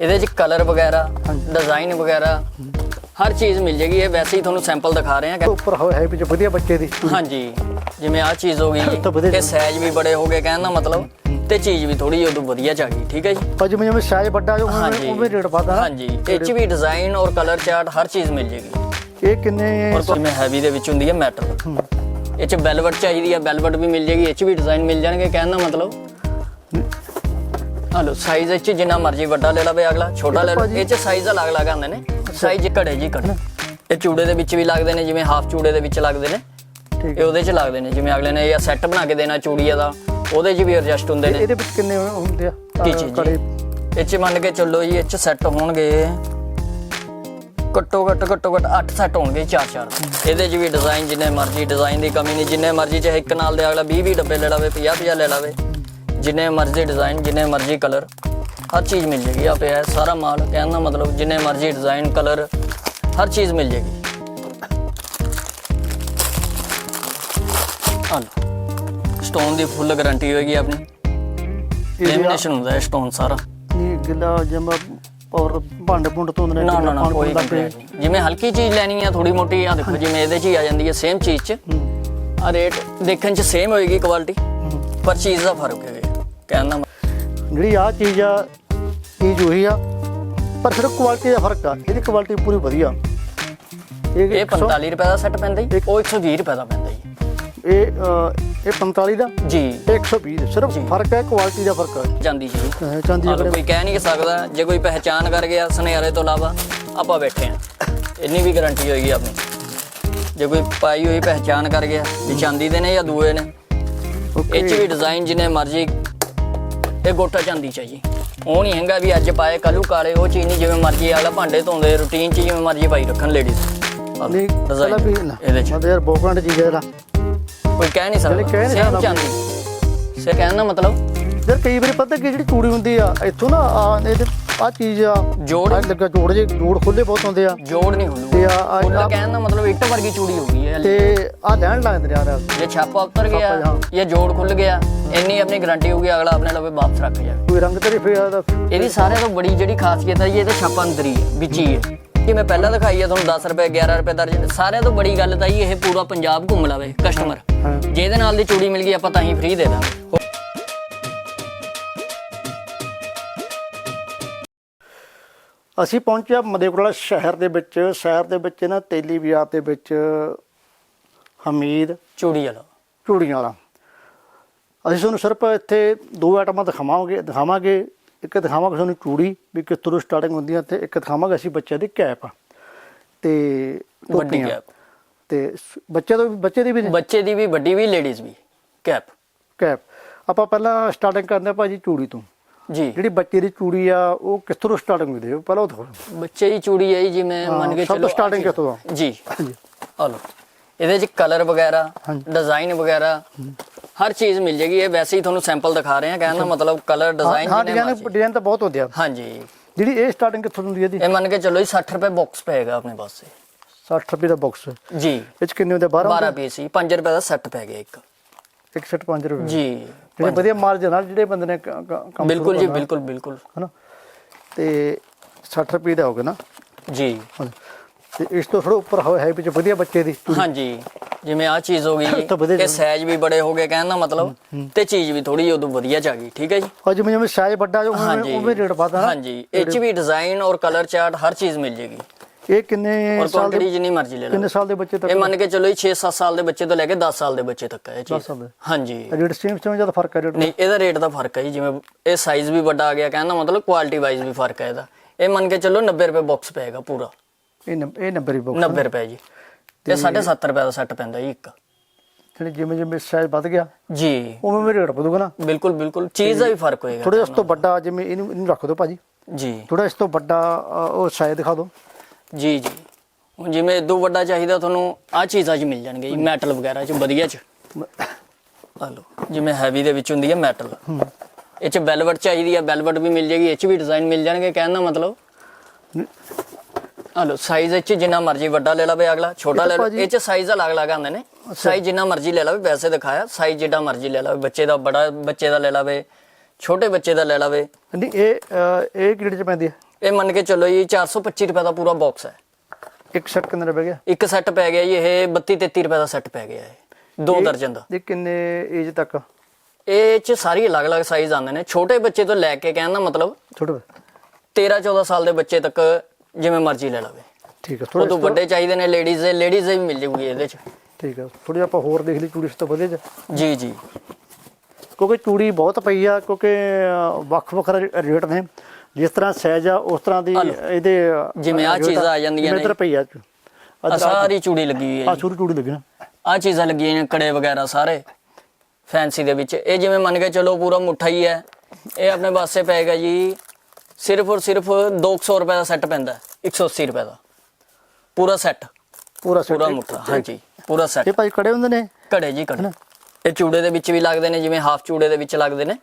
ਇਹਦੇ 'ਚ ਕਲਰ ਵਗੈਰਾ ਡਿਜ਼ਾਈਨ ਵਗੈਰਾ ਹਰ ਚੀਜ਼ ਮਿਲ ਜੇਗੀ। ਇਹ ਵੈਸੇ ਹੀ ਤੁਹਾਨੂੰ ਸੈਂਪਲ ਦਿਖਾ ਰਹੇ ਹਾਂ। ਉੱਪਰ ਹੈ ਵਿੱਚ ਵਧੀਆ ਬੱਚੇ ਦੀ। ਹਾਂਜੀ। ਜਿਵੇਂ ਆਹ ਚੀਜ਼ ਹੋ ਗਈ ਤਾਂ ਸਾਈਜ਼ ਵੀ ਬੜੇ ਹੋ ਗਏ ਕਹਿਣ ਦਾ ਮਤਲਬ ਤੇ ਚੀਜ਼ ਵੀ ਥੋੜੀ ਉਦੋਂ ਵਧੀਆ ਚ ਆ ਗਈ ਠੀਕ ਹੈ ਜੀ? ਪਰ ਜਿਵੇਂ ਜਿਵੇਂ ਸਾਈਜ਼ ਵੱਡਾ ਜੋ ਉਵੇਂ ਉਵੇਂ ਰੇਟ ਵਧਦਾ। ਹਾਂਜੀ। ਇਹ 'ਚ ਵੀ ਡਿਜ਼ਾਈਨ ਔਰ ਕਲਰ ਚਾਰਟ ਹਰ ਚੀਜ਼ ਮਿਲ ਜੇਗੀ। ਇਹ ਕਿੰਨੇ ਔਰ ਜਿਵੇਂ ਹੈਵੀ ਦੇ ਵਿੱਚ ਹੁੰਦੀ ਹੈ ਮੈਟਲ ਇਹ 'ਚ ਵੈਲਵਟ ਚਾਹੀਦੀ ਹੈ ਵੈਲਵਟ ਵੀ ਮਿਲ ਜੇਗੀ ਇਹ 'ਚ ਵੀ ਡਿਜ਼ਾਈਨ ਮਿਲ ਜਾਣਗੇ ਕਹਿਣ ਦਾ ਮਤਲਬ? ਹਲੋ ਸਾਈਜ਼ ਇਹ 'ਚ ਜਿੰਨਾ ਮਰਜ਼ੀ ਵੱਡਾ ਲੈ ਲਵੇ ਅਗਲਾ ਛੋਟਾ ਲੈ ਲਵੇ ਇਹ 'ਚ ਸਾਈਜ਼ ਅਲੱਗ ਅਲੱਗ ਆਉਂਦੇ ਨੇ। ਸਾਈਜ਼ ਘੜੇ ਜੀ ਘੜੇ। ਇਹ ਚੂੜੇ ਦੇ ਵਿੱਚ ਵੀ ਲੱਗਦੇ ਨੇ ਜਿਵੇਂ ਹਾਫ ਚੂੜੇ ਦੇ ਵਿੱਚ ਲੱਗਦੇ ਨੇ। ਠੀਕ ਇਹ ਉਹਦੇ 'ਚ ਲੱਗਦੇ ਨੇ ਜਿਵੇਂ ਅਗਲੇ ਨੇ ਇਹ ਸੈੱਟ ਬਣਾ ਕੇ ਦੇਣਾ ਚੂੜੀਆ ਦਾ ਉਹਦੇ 'ਚ ਵੀ ਐਡਜਸਟ ਹੁੰਦੇ ਨੇ। ਇਹਦੇ ਵਿੱਚ ਕਿੰਨੇ ਹੁੰਦੇ ਆ? ਕੀ ਚੀਜ਼ ਕੜੇ ਜੀ ਇਹ 'ਚ ਮੰਨ ਕੇ ਚੱਲੋ ਜੀ ਇਹ 'ਚ ਸੈੱਟ ਹੋਣਗੇ। ਘੱਟੋ ਘੱਟ ਘੱਟੋ ਘੱਟ 8 ਸੈੱਟ ਹੋਣਗੇ ਚਾਰ ਚਾਰ। ਇਹਦੇ 'ਚ ਵੀ ਡਿਜ਼ਾਈਨ ਜਿੰਨੇ ਮਰਜ਼ੀ ਡਿਜ਼ਾਈਨ ਦੀ ਕਮੀ ਨਹੀਂ। ਜਿੰਨੇ ਮਰਜ਼ੀ ਚਾਹੇ ਇੱਕ ਨਾਲ ਦੇ ਅਗਲਾ 20 20 ਡੱਬੇ ਲੈ ਲਵੇ 50 50 ਲੈ ਲਵੇ। ਜਿੰਨੇ ਮਰਜ਼ੀ ਡਿਜ਼ਾਈਨ ਜਿੰਨੇ ਮਰਜ਼ੀ ਕਲਰ ਹਰ ਚੀਜ਼ ਮਿਲ ਜੇਗੀ ਆ ਪਿਆ ਸਾਰਾ ਮਾਲ ਕਹਿਣ ਦਾ ਮਤਲਬ ਜਿੰਨੇ ਮਰਜ਼ੀ ਡਿਜ਼ਾਈਨ ਕਲਰ ਹਰ ਚੀਜ਼ ਮਿਲ ਜੇਗੀ। ਹਾਂ ਸਟੋਨ ਦੀ ਫੁੱਲ ਗਾਰੰਟੀ ਹੋਏਗੀ ਆਪਣੀ। ਲੈਮੀਨੇਸ਼ਨ ਹੁੰਦਾ ਹੈ ਸਟੋਨ ਸਾਰਾ। ਇਹ ਗਿੱਲਾ ਜਮਾ ਔਰ ਭਾਂਡੇ ਭੁੰਡ ਤੋਂ ਨੇ ਨਾ ਨਾ ਨਾ ਕੋਈ ਕੰਪਲੇਂਟ ਨਹੀਂ। ਜਿਵੇਂ ਹਲਕੀ ਚੀਜ਼ ਲੈਣੀ ਆ ਥੋੜੀ ਮੋਟੀ ਆ ਦੇਖੋ ਜਿਵੇਂ ਇਹਦੇ 'ਚ ਹੀ ਆ ਜਾਂਦੀ ਹੈ ਸੇਮ ਚੀਜ਼ 'ਚ। ਆ ਰੇਟ ਦੇਖਣ 'ਚ ਸੇਮ ਹੋਏਗੀ ਕੁਆਲਿਟੀ ਪਰ ਚੀਜ਼ ਦਾ ਫ਼ਰਕ ਹੈ ਕਹਿਣ ਦਾ ਮਤਲਬ- ਜਿਹੜੀ ਆ ਚੀਜ਼ ਆ ਚੀਜ਼ ਉਹੀ ਆ ਪਰ ਸਿਰਫ ਕੁਆਲਿਟੀ ਦਾ ਫ਼ਰਕ ਆ ਇਹਦੀ ਕੁਆਲਿਟੀ ਪੂਰੀ ਵਧੀਆ। ਇਹ ਇਹ 45 ਰੁਪਏ ਦਾ ਸੈੱਟ ਪੈਂਦਾ ਜੀ ਉਹ 120 ਰੁਪਏ ਦਾ ਪੈਂਦਾ ਜੀ। ਇਹ ਇਹ 45 ਦਾ? ਜੀ। ਇਹ 120 ਦਾ। ਸਿਰਫ ਫ਼ਰਕ ਹੈ ਕੁਆਲਿਟੀ ਦਾ ਫ਼ਰਕ ਹੈ। ਜਾਂਦੀ ਜੀ। ਚਾਂਦੀ ਅਗਲੇ ਕੋਈ ਕਹਿ ਨਹੀਂ ਸਕਦਾ ਜੇ ਕੋਈ ਪਹਿਚਾਨ ਕਰ ਗਿਆ ਸੁਨਿਆਰੇ ਤੋਂ ਇਲਾਵਾ ਆਪਾਂ ਬੈਠੇ ਆ ਇੰਨੀ ਵੀ ਗਾਰੰਟੀ ਹੋਏਗੀ ਆਪਣੀ। ਜੇ ਕੋਈ ਪਾਈ ਹੋਈ ਪਹਿਚਾਨ ਕਰ ਗਿਆ ਵੀ ਚਾਂਦੀ ਦੇ ਨੇ ਜਾਂ ਦੂਏ ਨੇ। ਇਹ 'ਚ ਵੀ ਡਿਜ਼ਾਈਨ ਜਿੰਨੇ ਮਰਜ਼ੀ ਇਹ ਗੋਟਾ ਚਾਂਦੀ ਚ ਜੀ। ਉਹ ਨਹੀਂ ਹੈਗਾ ਵੀ ਅੱਜ ਪਾਏ ਕੱਲੂ ਕਾਲੇ ਉਹ ਚੀਜ਼ ਨਹੀਂ ਜਿਵੇਂ ਮਰਜ਼ੀ ਆਲਾ ਭਾਂਡੇ ਧੋਂਦੇ ਰੂਟੀਨ ਚ ਜਿਵੇਂ ਮਰਜ਼ੀ ਪਾਈ ਰੱਖਣ ਲੇਡੀਜ਼ ਨਹੀਂ ਪਹਿਲਾਂ ਵੀ ਨਾ। ਇਹਦੇ ਚ। ਮਤਲਬ ਯਾਰ ਕੋਈ ਕਹਿ ਨਹੀਂ ਜਿਹੜੇ ਕਹਿ ਸਕਦਾ ਨਹੀਂ ਸੇਮ ਸਕਦਾ। ਚਾਂਦੀ ਸੇ ਕਹਿਣ ਦਾ ਮਤਲਬ? ਯਾਰ ਕਈ ਵਾਰੀ ਪਤਾ ਕਿ ਜਿਹੜੀ ਚੂੜੀ ਹੁੰਦੀ ਆ ਇੱਥੋਂ ਨਾ ਆ ਇਹਦੇ ਆ ਚੀਜ਼ ਆ। ਜੋੜ ਆਹ ਲੱਗਾ ਜੋੜ ਜੇ ਜੋੜ ਖੁੱਲੇ ਬਹੁਤ ਹੁੰਦੇ ਆ। ਜੋੜ ਨਹੀਂ ਹੁੰਦੂ। ਤੇ ਆ- ਆ- ਉਹਦਾ ਕਹਿਣ ਦਾ ਮਤਲਬ ਇੱਟ ਵਰਗੀ ਚੂੜੀ ਹੋ ਗਈ ਹੈ ਤੇ ਆ ਲੈਣ ਲੱਗਦੇ ਨੇ ਯਾਰ। ਜੇ ਛਾਪਾ ਉਤਰ ਗਿਆ ਛਾਪਾ, ਹਾਂ। ਜਾਂ ਜੋੜ ਖੁੱਲ ਗਿਆ ਇੰਨੀ ਆਪਣੀ ਗਾਰੰਟੀ ਹੋਊਗੀ ਅਗਲਾ ਆਪਣੇ ਲਵੇ ਵਾਪਸ ਰੱਖ ਜਾਵੇ ਕੋਈ ਰੰਗ ਤੇਰੀ ਫੇਰ ਇਹਦਾ ਇਹਦੀ ਸਾਰਿਆਂ ਤੋਂ ਬੜੀ ਜਿਹੜੀ ਖਾਸੀਅਤ ਹੈ ਜੀ ਇਹਦਾ ਛਾਪਾ ਅੰਦਰ ਹੀ ਹੈ ਵਿੱਚ ਹੀ ਹੈ। ਕਿ ਮੈਂ ਪਹਿਲਾਂ ਦਿਖਾਈ ਹੈ ਤੁਹਾਨੂੰ 10 ਰੁਪਏ 11 ਰੁਪਏ ਦਰਜਨ ਸਾਰਿਆਂ ਤੋਂ ਬੜੀ ਗੱਲ ਤਾਂ ਜੀ ਇਹ ਪੂਰਾ ਪੰਜਾਬ ਘੁੰਮ ਲਵੇ ਕਸਟਮਰ ਹਾਂ। ਜੇ ਇਹਦੇ ਨਾਲ ਦੀ ਚੂੜੀ ਮਿਲ ਗਈ ਆਪਾਂ ਤਾਂ ਹੀ ਫ੍ਰੀ ਦੇ ਦਾਂਗੇ। ਅਸੀਂ ਪਹੁੰਚਿਆ ਮਧੇਪੁਰਾ ਸ਼ਹਿਰ ਦੇ ਵਿੱਚ ਸ਼ਹਿਰ ਦੇ ਵਿੱਚ ਨਾ ਤੇਲੀ ਬਾਜ਼ਾਰ ਦੇ ਵਿੱਚ ਹਮੀਦ ਚੂੜੀ ਵਾਲਾ ਚੂੜੀਆਂ ਵਾਲਾ ਅਸੀਂ ਤੁਹਾਨੂੰ ਸਿਰਫ ਇੱਥੇ ਦੋ ਆਈਟਮਾਂ ਦਿਖਾਵਾਂਗੇ ਦਿਖਾਵਾਂਗੇ। ਇੱਕ ਦਿਖਾਵਾਂਗੇ ਤੁਹਾਨੂੰ ਚੂੜੀ ਵੀ ਕਿਸ ਤਰ੍ਹਾਂ ਸਟਾਰਟਿੰਗ ਹੁੰਦੀ ਹੈ ਤੇ ਇੱਕ ਦਿਖਾਵਾਂਗੇ ਅਸੀਂ ਬੱਚਿਆਂ ਦੀ ਕੈਪ। ਤੇ ਵੱਡੀ। ਕੈਪ। ਤੇ ਬੱਚੇ ਤੋਂ ਬੱਚੇ ਦੀ ਵੀ ਬੱਚੇ ਦੀ ਵੀ ਵੱਡੀ ਵੀ ਲੇਡੀਜ਼ ਵੀ। ਕੈਪ। ਕੈਪ। ਆਪਾਂ ਪਹਿਲਾਂ ਸਟਾਰਟਿੰਗ ਕਰਦੇ ਹਾਂ ਭਾਜੀ ਚੂੜੀ ਤੋਂ। ਜੀ। ਜਿਹੜੀ ਬੱਚੇ ਦੀ ਚੂੜੀ ਆ ਉਹ ਕਿਸ ਤਰ੍ਹਾਂ ਸਟਾਰਟਿੰਗ ਹੁੰਦੀ ਹੈ ਪਹਿਲਾਂ ਉਹ ਦਿਖਾਓ। ਬੱਚੇ ਦੀ ਚੂੜੀ ਹੈ ਜੀ ਜਿਵੇਂ ਮੰਨ ਕੇ ਸਭ ਤੋਂ ਚੱਲੋ starting ਕਿੱਥੋਂ ਆ? ਜੀ। ਆ ਲਓ। ਇਹਦੇ 'ਚ ਕਲਰ ਵਗੈਰਾ। ਡਿਜ਼ਾਈਨ ਵਗੈਰਾ ਹਰ ਚੀਜ਼ ਮਿਲ ਜੇਗੀ। ਇਹ ਵੈਸੇ ਹੀ ਤੁਹਾਨੂੰ ਸੈਂਪਲ ਦਿਖਾ ਰਹੇ ਹਾਂ ਕਹਿਣ ਦਾ ਮਤਲਬ ਕਲਰ ਡਿਜ਼ਾਈਨ ਹਾਂ ਡਿਜ਼ਾਈਨ ਤਾਂ ਬਹੁਤ ਹੁੰਦੇ ਆ। ਹਾਂਜੀ। ਜਿਹੜੀ ਇਹ ਸਟਾਰਟਿੰਗ ਕਿੱਥੋਂ ਹੁੰਦੀ ਹੈ ਜੀ? ਇਹ ਮੰਨ ਕੇ ਚੱਲੋ ਜੀ 60 ਰੁਪਏ ਬਾਕਸ ਪਏਗਾ ਆਪਣੇ ਪਾਸੇ। 60 ਰੁਪਏ ਦਾ ਬਾਕਸ ਇਹ ਜੀ 'ਚ ਕਿੰਨੇ ਹੁੰਦੇ? 12 12 ਪੀਸ ਹੀ 5 ਰੁਪਏ ਦਾ ਸੈੱਟ ਪੈ ਗਿਆ ਇੱਕ। ਇੱਕ ਸੈੱਟ 5 ਰੁਪਏ ਜੀ ਜਿਹੜੇ ਵਧੀਆ ਮਾਰਜਨ ਨਾਲ ਜਿਹੜੇ ਬੰਦੇ ਨੇ ਕ- ਕ- ਕੰਮ ਬਿਲਕੁਲ ਜੀ ਬਿਲਕੁਲ ਬਿਲਕੁਲ। ਹਨਾ? ਤੇ 60 ਰੁਪਏ ਦਾ ਹੋਗਾ ਨਾ? ਜੀ। ਤੇ ਇਸ ਤੋਂ ਥੋੜਾ ਉੱਪਰ ਹੋਇਆ ਹੈ ਵਿੱਚ ਵਧੀਆ ਬੱਚੇ ਦੀ ਹਾਂਜੀ। ਜਿਵੇਂ ਆ ਚੀਜ਼ ਹੋ ਗਈ ਇਹ ਸਾਈਜ਼ ਵੀ ਬੜੇ ਹੋ ਗਏ ਕਹਿਣ ਦਾ ਮਤਲਬ ਤੇ ਚੀਜ਼ ਵੀ ਥੋੜੀ ਉਦੋਂ ਵਧੀਆ ਚ ਆ ਗਈ ਠੀਕ ਹੈ ਜੀ? ਅੱਜ ਜਿਵੇਂ ਜਿਵੇਂ ਸਾਈਜ਼ ਵੱਡਾ ਜੋ ਹਾਂਜੀ। ਉਵੇਂ ਰੇਟ ਨਾ। ਹਾਂਜੀ। ਇਹ 'ਚ ਵੀ ਡਿਜ਼ਾਈਨ ਔਰ ਕਲਰ ਚਾਰਟ ਹਰ ਚੀਜ਼ ਮਿਲ ਜੇਗੀ। ਇਹ ਕਿੰਨੇ ਔਰ ਸਾਲ ਦੇ ਕੁਆਂਟੀਟੀ ਜਿੰਨੀ ਮਰਜ਼ੀ ਲੈ ਲਓ। ਕਿੰਨੇ ਸਾਲ ਦੇ ਬੱਚੇ ਤੱਕ ਇਹ ਮੰਨ ਕੇ ਚੱਲੋ ਜੀ 6-7 ਸਾਲ ਦੇ ਬੱਚੇ ਤੋਂ ਲੈ ਕੇ 10 ਸਾਲ ਦੇ ਬੱਚੇ ਤੱਕ ਹੈ ਇਹ ਚੀਜ਼। ਸਾਲ ਦੇ। ਹਾਂਜੀ। ਰੇਟ ਸੇਮ ਸੇਮ ਜ਼ਿਆਦਾ ਫ਼ਰਕ ਹੈ ਰੇਟ ਨਹੀਂ ਇਹਦਾ ਰੇਟ ਦਾ ਫ਼ਰਕ ਹੈ ਜੀ ਜਿਵੇਂ ਇਹ ਸਾਈਜ਼ ਵੀ ਵੱਡਾ ਆ ਗਿਆ ਕਹਿੰਦਾ ਮਤਲਬ ਕੁਆਲਿਟੀ ਵਾਈਜ਼ ਵੀ ਫ਼ਰਕ ਹੈ ਇਹਦਾ। ਇਹ ਮੰਨ ਕੇ ਚੱਲੋ 90 ਰੁਪਏ ਬਾਕਸ ਪਏਗਾ ਪੂਰਾ। ਇਹ ਨੰਬ- ਇਹ ਨੰਬਰ ਹੀ ਬਾਕਸ 90 ਰੁਪਏ ਜੀ। ਤੇ 7.5 ਰੁਪਏ ਦਾ ਸੈੱਟ ਪੈਂਦਾ ਜੀ ਇੱਕ। ਜਿਹੜੇ ਜਿਵੇਂ ਜਿਵੇਂ ਸਾਈਜ਼ ਵੱਧ ਗਿਆ ਜੀ। ਉਵੇਂ ਉਵੇਂ ਰੇਟ ਵਧੂਗਾ ਨਾ? ਬਿਲਕੁਲ ਬਿਲਕੁਲ। ਚੀਜ਼ ਦਾ ਵੀ ਫ਼ਰਕ ਹੋਏਗਾ। ਥੋੜਾ ਇਸ ਤੋਂ ਵੱਡਾ ਜਿਵੇਂ ਇਹਨੂੰ ਇਹਨੂੰ ਰੱਖ ਦਿਓ ਭਾਜੀ। ਜੀ। ਥੋੜਾ ਇਸ ਤੋਂ ਵੱਡਾ ਅ, ਉਹ ਸਾਈਜ਼ ਦਿਖਾ ਦਿਓ ਜੀ ਜੀ। ਹੁਣ ਜਿਵੇਂ ਇਦੋਂ ਵੱਡਾ ਚਾਹੀਦਾ ਤੁਹਾਨੂੰ ਆ ਚੀਜ਼ਾਂ 'ਚ ਮਿਲ ਜਾਣਗੇ ਜੀ ਮੈਟਲ ਵਗੈਰਾ 'ਚ ਵਧੀਆ 'ਚ। ਆ ਲਓ ਜਿਵੇਂ ਹੈਵੀ ਦੇ ਵਿੱਚ ਹੁੰਦੀ ਹੈ ਮੈਟਲ ਇਹ 'ਚ ਵੈਲਵਟ ਚਾਹੀਦੀ ਹੈ ਵੈਲਵਟ ਵੀ ਮਿਲ ਜੇਗੀ ਇਹ 'ਚ ਵੀ ਡਿਜ਼ਾਈਨ ਮਿਲ ਜਾਣਗੇ ਕਹਿਣ ਦਾ ਮਤਲਬ? ਆ ਲਓ ਸਾਈਜ਼ ਇਹ 'ਚ ਜਿੰਨਾ ਮਰਜ਼ੀ ਵੱਡਾ ਲੈ ਲਵੇ ਅਗਲਾ ਛੋਟਾ ਲੈ ਭਾਜੀ- ਇਹ 'ਚ ਸਾਈਜ਼ ਅਲੱਗ ਅਲੱਗ ਆਉਂਦੇ ਨੇ। ਸਾਈਜ਼ ਜਿੰਨਾ ਮਰਜ਼ੀ ਲੈ ਲਵੇ ਵੈਸੇ ਦਿਖਾਇਆ ਸਾਈਜ਼ ਜਿੱਡਾ ਮਰਜ਼ੀ ਲੈ ਲਵੇ ਬੱਚੇ ਦਾ ਬੜਾ ਬੱਚੇ ਦਾ ਲੈ ਲਵੇ ਛੋਟੇ ਬੱਚੇ ਦਾ ਲੈ ਲਵੇ। ਨਹੀਂ ਇਹ ਇਹ ਕਿਹੜੇ ਚ ਪੈਂਦੀ ਹੈ? ਇਹ ਮੰਨ ਕੇ ਚੱਲੋ ਜੀ 425 ਰੁਪਏ ਦਾ ਪੂਰਾ ਬਾਕਸ ਹੈ। ਇੱਕ ਸੈੱਟ ਕਿੰਨੇ ਦਾ ਪੈ ਗਿਆ? ਇੱਕ ਸੈੱਟ ਪੈ ਗਿਆ ਜੀ ਇਹ 32 33 ਰੁਪਏ ਦਾ ਸੈੱਟ ਪੈ ਗਿਆ ਇਹ ਦੋ ਦਰਜਨ ਦਾ। ਇਹ ਕਿੰਨੇ ਏਜ ਤੱਕ? ਇਹ ਚ ਸਾਰੀ ਅਲੱਗ-ਅਲੱਗ ਸਾਈਜ਼ ਆਉਂਦੇ ਨੇ। ਛੋਟੇ ਬੱਚੇ ਤੋਂ ਲੈ ਕੇ ਕਹਿਣ ਦਾ ਮਤਲਬ ਛੋਟੇ 13 14 ਸਾਲ ਦੇ ਬੱਚੇ ਤੱਕ ਜਿਵੇਂ ਮਰਜ਼ੀ ਲੈ ਲਵੇ। ਠੀਕ ਹੈ ਥੋੜਾ ਤੋਂ ਵੱਡੇ ਚਾਹੀਦੇ ਨੇ ਲੇਡੀਜ਼ ਦੇ ਲੇਡੀਜ਼ ਦੇ ਵੀ ਮਿਲ ਜੂਗੀ ਇਹਦੇ ਚ। ਠੀਕ ਹੈ ਥੋੜੀ ਆਪਾਂ ਹੋਰ ਦੇਖ ਲਈ ਚੂੜੀ ਤੋਂ ਵਧੀਆ ਚ ਜੀ ਜੀ। ਕਿਉਂਕਿ ਚੂੜੀ ਬਹੁਤ ਪਈ ਆ ਕਿਉਂਕਿ ਅ, ਵੱਖ-ਵੱਖ ਰੇ- ਰੇਟ ਨੇ। ਜਿਸ ਤਰ੍ਹਾਂ ਸਾਈਜ਼ ਆ ਉਸ ਤਰ੍ਹਾਂ ਦੀ ਇਹਦੇ ਜਿਵੇਂ ਰੇਟ ਚੀਜ਼ਾਂ ਆ ਜਾਂਦੀਆਂ ਨੇ। ਇੱਧਰ ਪਈ ਆ। ਸਾਰੀ ਚੂੜੀ ਲੱਗੀ ਹੋਈ ਹੈ ਆ ਛੋਟੀ ਚੂੜੀ ਲੱਗਣਾ ਆਹ ਚੀਜ਼ਾਂ ਲੱਗੀਆਂ ਨੇ ਕੜੇ ਵਗੈਰਾ ਸਾਰੇ ਫੈਂਸੀ ਦੇ ਵਿੱਚ। ਇਹ ਜਿਵੇਂ ਮੰਨ ਕੇ ਚਲੋ ਪੂਰਾ ਮੁੱਠਾ ਹੀ ਹੈ। ਇਹ ਆਪਣੇ ਪਾਸੇ ਪਏਗਾ ਜੀ। ਸਿਰਫ ਔਰ ਸਿਰਫ 200 ਰੁਪਏ ਦਾ ਸੈੱਟ ਪੈਂਦਾ ਹੈ, 180 ਰੁਪਏ ਦਾ। ਪੂਰਾ ਸੈੱਟ ਪੂਰਾ ਪੂਰਾ ਮੁੱਠਾ। ਹਾਂਜੀ ਪੂਰਾ ਸੈੱਟ ਇਹ ਭਾਈ ਕੜੇ ਹੁੰਦੇ ਨੇ? ਘੜੇ ਜੀ ਘੜੇ ਇਹ ਚੂੜੇ ਦੇ ਵਿੱਚ ਵੀ ਲੱਗਦੇ ਨੇ ਜਿਵੇਂ ਹਾਫ ਚੂੜੇ ਦੇ ਵਿੱਚ ਲੱਗਦੇ ਨੇ।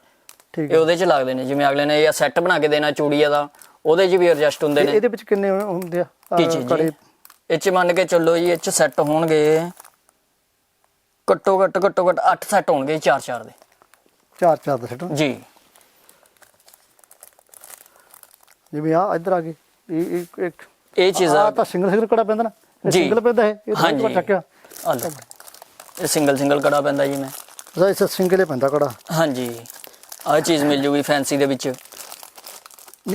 ਇਹ ਹੈ। ਉਹਦੇ ਚ ਲੱਗਦੇ ਨੇ ਜਿਵੇਂ ਅਗਲੇ ਨੇ ਇਹ ਸੈੱਟ ਬਣਾ ਕੇ ਦੇਣਾ ਚੂੜੀਆਂ ਦਾ ਉਹਦੇ 'ਚ ਵੀ ਐਡਜਸਟ ਹੁੰਦੇ ਨੇ। ਇਹਦੇ ਵਿੱਚ ਕਿੰਨੇ ਹੁੰਦੇ ਆ? ਕੀ ਚੀਜ਼ ਜੀ? ਇਹ ਚ ਮੰਨ ਕੇ ਚੱਲੋ ਜੀ ਇਹ ਚ ਸੈੱਟ ਹੋਣਗੇ। ਘੱਟੋ ਘੱਟ ਘੱਟੋ ਘੱਟ 8 ਸੈੱਟ ਹੋਣਗੇ 4 4 ਦੇ। ਚਾਰ ਚਾਰ ਦਾ ਸੈੱਟ ਜੀ। ਜਿਵੇਂ ਆ ਇੱਧਰ ਆ ਗਏ ਇਹ ਇੱਕ ਇੱਕ ਇਹ ਚੀਜ਼ ਆ ਤਾਂ ਸਿੰਗਲ ਸਿੰਗਲ ਕੜਾ ਪੈਂਦਾ ਨਾ। ਜੀ। ਸਿੰਗਲ ਪੈਂਦਾ ਹੈ ਇਹ ਤਾਂ ਹਾਂਜੀ। ਹਾਂਜੀ ਚੱਕਿਆ ਆ ਲਓ। ਇਹ ਸਿੰਗਲ ਸਿੰਗਲ ਕੜਾ ਪੈਂਦਾ ਜੀ ਮੈਂ। ਉਹਦਾ ਇਸ ਸਿੰਗਲ ਹੀ ਪੈਂਦਾ ਕੜਾ। ਹਾਂਜੀ। ਆਹ ਚੀਜ਼ ਮਿਲ ਜੂਗੀ ਫੈਂਸੀ ਦੇ ਵਿੱਚ।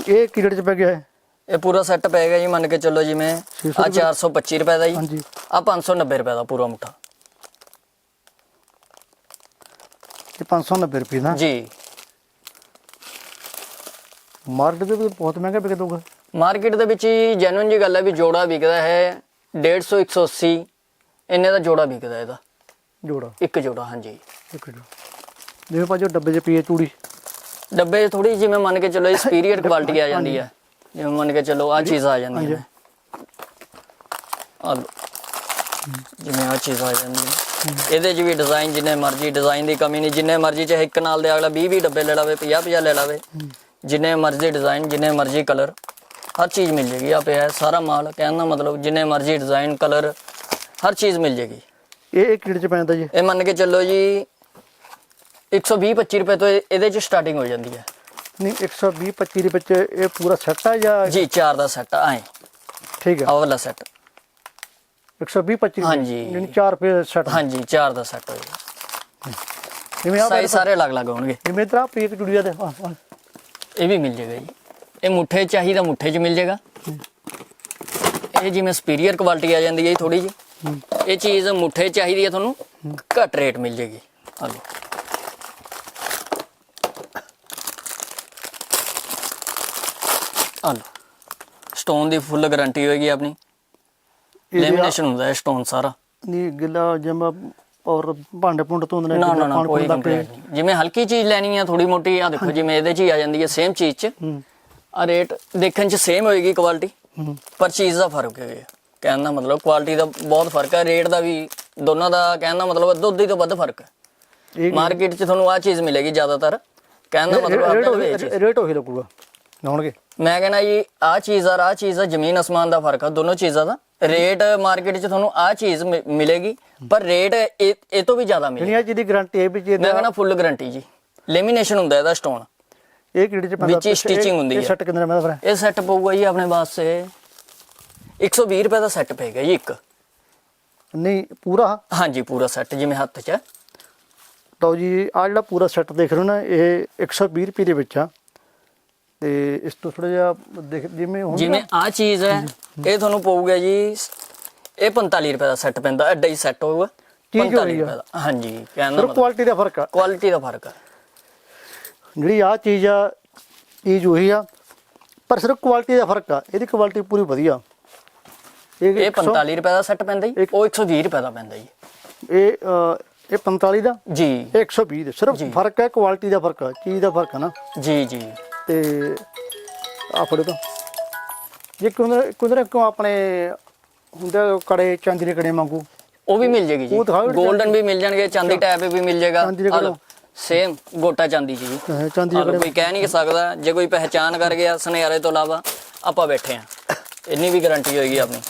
ਇਹ ਕੀ ਰੇਟ ਚ ਪੈ ਗਿਆ ਹੈ ਇਹ ਪੂਰਾ ਸੈੱਟ ਪਏਗਾ ਜੀ ਮੰਨ ਕੇ ਚੱਲੋ ਜਿਵੇਂ ਆ ਰੁਪਏ? 425 ਰੁਪਏ ਦਾ ਜੀ। ਹਾਂਜੀ। ਆ 590 ਰੁਪਏ ਦਾ ਪੂਰਾ ਮੁੱਠਾ। ਇਹ 590 ਰੁਪਏ ਨਾ? ਜੀ। ਮਾਰਕੀਟ ਦੇ ਵਿੱਚ ਬਹੁਤ ਮਹਿੰਗਾ ਵਿਕ ਦਊਗਾ ਮਾਰਕੀਟ ਦੇ ਵਿੱਚ ਜੈਨੂਨ ਜੀ ਗੱਲ ਹੈ ਵੀ ਜੋੜਾ ਵਿਕਦਾ ਹੈ 150 180 ਇੰਨੇ ਦਾ ਜੋੜਾ ਵਿਕਦਾ ਇਹਦਾ। ਜੋੜਾ। ਇੱਕ ਜੋੜਾ ਹਾਂਜੀ। ਇੱਕ ਜੋੜਾ। ਜਿਵੇਂ ਭਾਜੀ ਉਹ ਡੱਬੇ 'ਚ ਹੈ ਚੂੜੀ। ਡੱਬੇ ਥੋੜੀ ਜਿਵੇਂ ਮੰਨ ਕੇ ਚੱਲੋ ਸੁਪੀਰੀਅਰ ਕੁਆਲਿਟੀ ਆ ਜਾਂਦੀ ਹੈ। ਜਿਵੇਂ ਮੰਨ ਕੇ ਚੱਲੋ ਆ ਚੀਜ਼ ਆ ਜਾਂਦੀ। ਹੈ। ਆ ਜਿਵੇਂ ਆ ਚੀਜ਼ ਆ ਜਾਂਦੀ ਹੈ। ਇਹਦੇ 'ਚ ਵੀ ਡਿਜ਼ਾਈਨ ਜਿੰਨੇ ਮਰਜ਼ੀ ਡਿਜ਼ਾਈਨ ਦੀ ਕਮੀ ਨਹੀਂ। ਜਿੰਨੇ ਮਰਜ਼ੀ ਚਾਹੇ ਇੱਕ ਨਾਲ ਦੇ ਅਗਲਾ 20 20 ਡੱਬੇ ਲੈ ਲਵੇ 50 50 ਲੈ ਲਵੇ। ਜਿੰਨੇ ਮਰਜ਼ੀ ਡਿਜ਼ਾਈਨ ਜਿੰਨੇ ਮਰਜ਼ੀ ਕਲਰ ਹਰ ਚੀਜ਼ ਮਿਲ ਜੇਗੀ। ਆ ਪਿਆ ਸਾਰਾ ਮਾਲ। ਕਹਿਣ ਦਾ ਮਤਲਬ ਜਿੰਨੇ ਮਰਜ਼ੀ ਡਿਜ਼ਾਈਨ ਕਲਰ ਹਰ ਚੀਜ਼ ਮਿਲ ਜੇਗੀ। ਇਹ ਇੱਕ ਰੇਟ 'ਚ ਪੈਂਦਾ ਜੀ। ਇਹ ਮੰਨ ਕੇ ਚੱਲੋ ਜੀ 120 25 ਰੁਪਏ ਤੋਂ ਇਹ- ਇਹਦੇ 'ਚ ਸਟਾਰਟਿੰਗ ਹੋ ਜਾਂਦੀ ਹੈ। ਨਹੀਂ 120 25 ਦੇ ਵਿੱਚ ਇਹ ਪੂਰਾ ਸੈੱਟ ਆ ਜਾਂ ਜੀ ਚਾਰ ਦਾ ਸੈੱਟ ਆਏ ਠੀਕ ਹੈ ਆਹ ਵਾਲਾ ਸੈੱਟ 120 25 ਹਾਂਜੀ। ਨਹੀਂ 4 ਰੁਪਏ ਸੈੱਟ ਹਾਂਜੀ ਚਾਰ ਦਾ ਸੈੱਟ ਹੋਏਗਾ। ਜਿਵੇਂ ਆ ਸਾਈਜ਼ ਸਾਰੇ ਅਲੱਗ-ਅਲੱਗ ਹੋਣਗੇ। ਜਿਵੇਂ ਤਰਾ ਪੀਕ ਚੂੜੀ ਦੇ ਆਹ, ਆਹ। ਇਹ ਵੀ ਮਿਲ ਜੇਗਾ ਜੀ। ਇਹ ਮੁੱਠੇ ਚਾਹੀਦਾ ਮੁੱਠੇ 'ਚ ਮਿਲ ਜੇਗਾ ਇਹ ਜਿਵੇਂ ਸੁਪੀਰੀਅਰ ਕੁਆਲਿਟੀ ਆ ਜਾਂਦੀ ਹੈ ਥੋੜੀ ਜੀ ਇਹ ਚੀਜ਼ ਮੁੱਠੇ ਚਾਹੀਦੀ ਹੈ ਤੁਹਾਨੂੰ ਘੱਟ ਰੇਟ ਮਿਲ ਜੇਗੀ ਆ ਲਓ। ਆ ਲਓ ਸਟੋਨ ਦੀ ਫੁੱਲ ਗਾਰੰਟੀ ਹੋਏਗੀ ਆਪਣੀ। ਇਹਦੇ ਆ- ਲੈਮੀਨੇਸ਼ਨ ਹੁੰਦਾ ਹੈ ਸਟੋਨ ਸਾਰਾ। ਨਹੀਂ ਗਿੱਲਾ ਜਮਾ ਔਰ ਭਾਂਡੇ ਪੁੰਡ ਤੋਂ ਨੇ ਨਾ ਨਾ ਕੋਈ ਕੰਪਲੇਂਟ ਨਹੀਂ। ਜਿਵੇਂ ਹਲਕੀ ਚੀਜ਼ ਲੈਣੀ ਆ ਥੋੜੀ ਮੋਟੀ ਆ ਦੇਖੋ ਜਿਵੇਂ ਇਹਦੇ 'ਚ ਹੀ ਆ ਜਾਂਦੀ ਹੈ ਸੇਮ ਚੀਜ਼ 'ਚ। ਹੂੰ। ਆ ਰੇਟ ਦੇਖਣ 'ਚ ਸੇਮ ਹੋਏਗੀ ਕੁਆਲਿਟੀ ਹੂੰ। ਪਰ ਚੀਜ਼ ਦਾ ਫ਼ਰਕ ਹੈ ਕਹਿਣ ਦਾ ਮਤਲਬ ਕੁਆਲਿਟੀ ਦਾ ਬਹੁਤ ਫ਼ਰਕ ਹੈ ਰੇਟ ਦਾ ਵੀ ਦੋਨਾਂ ਦਾ ਕਹਿਣ ਦਾ ਮਤਲਬ ਅੱਧੋ ਅੱਧੀ ਤੋਂ ਵੱਧ ਫ਼ਰਕ ਹੈ ਇਹ ਮਾਰਕੀਟ 'ਚ ਤੁਹਾਨੂੰ ਆ ਚੀਜ਼ ਮਿਲੇਗੀ ਜ਼ਿਆਦਾਤਰ। ਕਹਿਣ ਦਾ ਮਤਲਬ ਰੇਟ ਆਪਣੇ ਵਿੱਚ ਉਹੀ- ਰੇਟ ਉਹੀ ਲੱਗੂਗਾ। ਲਾਉਣਗੇ। ਮੈਂ ਕਹਿੰਦਾ ਜੀ ਆ ਚੀਜ਼ ਔਰ ਆ ਚੀਜ਼ ਦਾ ਜ਼ਮੀਨ ਅਸਮਾਨ ਦਾ ਫ਼ਰਕ ਆ ਦੋਨੋਂ ਚੀਜ਼ਾਂ ਦਾ। ਰੇਟ ਮਾਰਕੀਟ 'ਚ ਤੁਹਾਨੂੰ ਆ ਚੀਜ਼ ਮਿ- ਮਿਲੇਗੀ ਪਰ ਰੇਟ ਇਹ ਇਹ ਤੋਂ ਵੀ ਜ਼ਿਆਦਾ ਮਿਲੇਗਾ। ਆ ਜਿਹਦੀ ਗਾਰੰਟੀ ਹੈ ਵੀ ਜੇ ਮੈਂ ਕਹਿੰਦਾ ਫੁੱਲ ਗਾਰੰਟੀ ਜੀ। ਲੈਮੀਨੇਸ਼ਨ ਹੁੰਦਾ ਇਹਦਾ ਸਟੋਨ ਇਹ ਕਿਹੜੇ ਚ ਪੈਂਦਾ ਵਿੱਚ ਹੀ stitching ਹੁੰਦੀ ਇਹ ਹੈ। ਸੈੱਟ ਕਿੰਨੇ ਦਾ ਫਿਰ ਇਹ ਸੈੱਟ ਪਊਗਾ ਜੀ ਆਪਣੇ ਵਾਸਤੇ। 120 ਰੁਪਏ ਦਾ ਸੈੱਟ ਪਏਗਾ ਜੀ ਇੱਕ। ਨਹੀਂ ਪੂਰਾ? ਹਾਂਜੀ ਪੂਰਾ ਸੈੱਟ ਜਿਵੇਂ ਹੱਥ 'ਚ ਹੈ। ਲਓ ਜੀ ਆ ਜਿਹੜਾ ਪੂਰਾ ਸੈੱਟ ਦੇਖ ਰਹੇ ਹੋ ਨਾ ਇਹ 120 ਰੁਪਏ ਦੇ ਵਿੱਚ ਆ। ਤੇ ਇਸ ਤੋਂ ਥੋੜਾ ਜਿਹਾ ਦੇਖ ਜਿਵੇਂ ਹੁਣ ਜਿਵੇਂ ਆ ਚੀਜ਼ ਹੈ ਇਹ ਤੁਹਾਨੂੰ ਪਊਗਾ ਜੀ ਇਹ 45 ਰੁਪਏ ਦਾ ਸੈੱਟ ਪੈਂਦਾ ਐਡਾ ਹੀ ਸੈੱਟ ਹੋਊਗਾ ਚੀਜ਼ 45 ਹੋਈ ਆ। ਰੁਪਏ ਦਾ। ਹਾਂਜੀ ਕਹਿਣ ਦਾ ਸਿਰਫ ਮਤਲਬ। ਕੁਆਲਿਟੀ ਦਾ ਫ਼ਰਕ ਆ। ਕੁਆਲਿਟੀ ਦਾ ਫ਼ਰਕ ਹੈ ਜਿਹੜੀ ਆ ਚੀਜ਼ ਆ ਚੀਜ਼ ਉਹੀ ਆ ਪਰ ਸਿਰਫ ਕੁਆਲਿਟੀ ਦਾ ਫ਼ਰਕ ਆ ਇਹਦੀ ਕੁਆਲਿਟੀ ਪੂਰੀ ਵਧੀਆ। ਇਹ 100 45 ਰੁਪਏ ਦਾ ਸੈੱਟ ਪੈਂਦਾ ਜੀ ਉਹ 120 ਰੁਪਏ ਦਾ ਪੈਂਦਾ ਜੀ। ਇਹ ਇਹ 45 ਦਾ? ਜੀ। ਇਹ 120 ਦਾ। ਸਿਰਫ ਫ਼ਰਕ ਹੈ ਕੁਆਲਿਟੀ ਦਾ ਫ਼ਰਕ ਆ ਚੀਜ਼ ਦਾ ਫ਼ਰਕ ਆ ਨਾ। ਜੀ ਜੀ। ਤੇ ਆ ਫੜੋ ਤਾਂ। ਜੇ ਕੁੰਦਰ ਕੁੰਦਰ ਕਿਉਂ ਆਪਣੇ ਹੁੰਦੇ ਕੜੇ ਚਾਂਦੀ ਦੇ ਕੜੇ ਵਾਂਗੂ? ਉਹ ਵੀ ਮਿਲ ਜੇਗੀ ਜੀ। ਉਹ ਦਿਖਾਓ ਜਿਹੜੀ 골ਡਨ ਵੀ ਮਿਲ ਜਾਣਗੇ ਚਾਂਦੀ ਟੈਪ ਵੀ ਮਿਲ ਜੇਗਾ ਚਾਂਦੀ ਦੇ ਕਿਹੜੇ? ਸੇਮ ਗੋਟਾ ਚਾਂਦੀ ਜੀ। ਚਾਂਦੀ ਦੇ ਆਹ ਲਓ, ਕੜੇ ਕੋਈ ਕਹਿ ਨਹੀਂ ਸਕਦਾ। ਜੇ ਕੋਈ ਪਹਿਚਾਨ ਕਰ ਗਿਆ ਸੁਨਿਆਰੇ ਤੋਂ ਇਲਾਵਾ ਆਪਾਂ ਬੈਠੇ ਆ ਇੰਨੀ ਵੀ ਗਾਰੰਟੀ ਹੋਏਗੀ ਆਪਣੀ।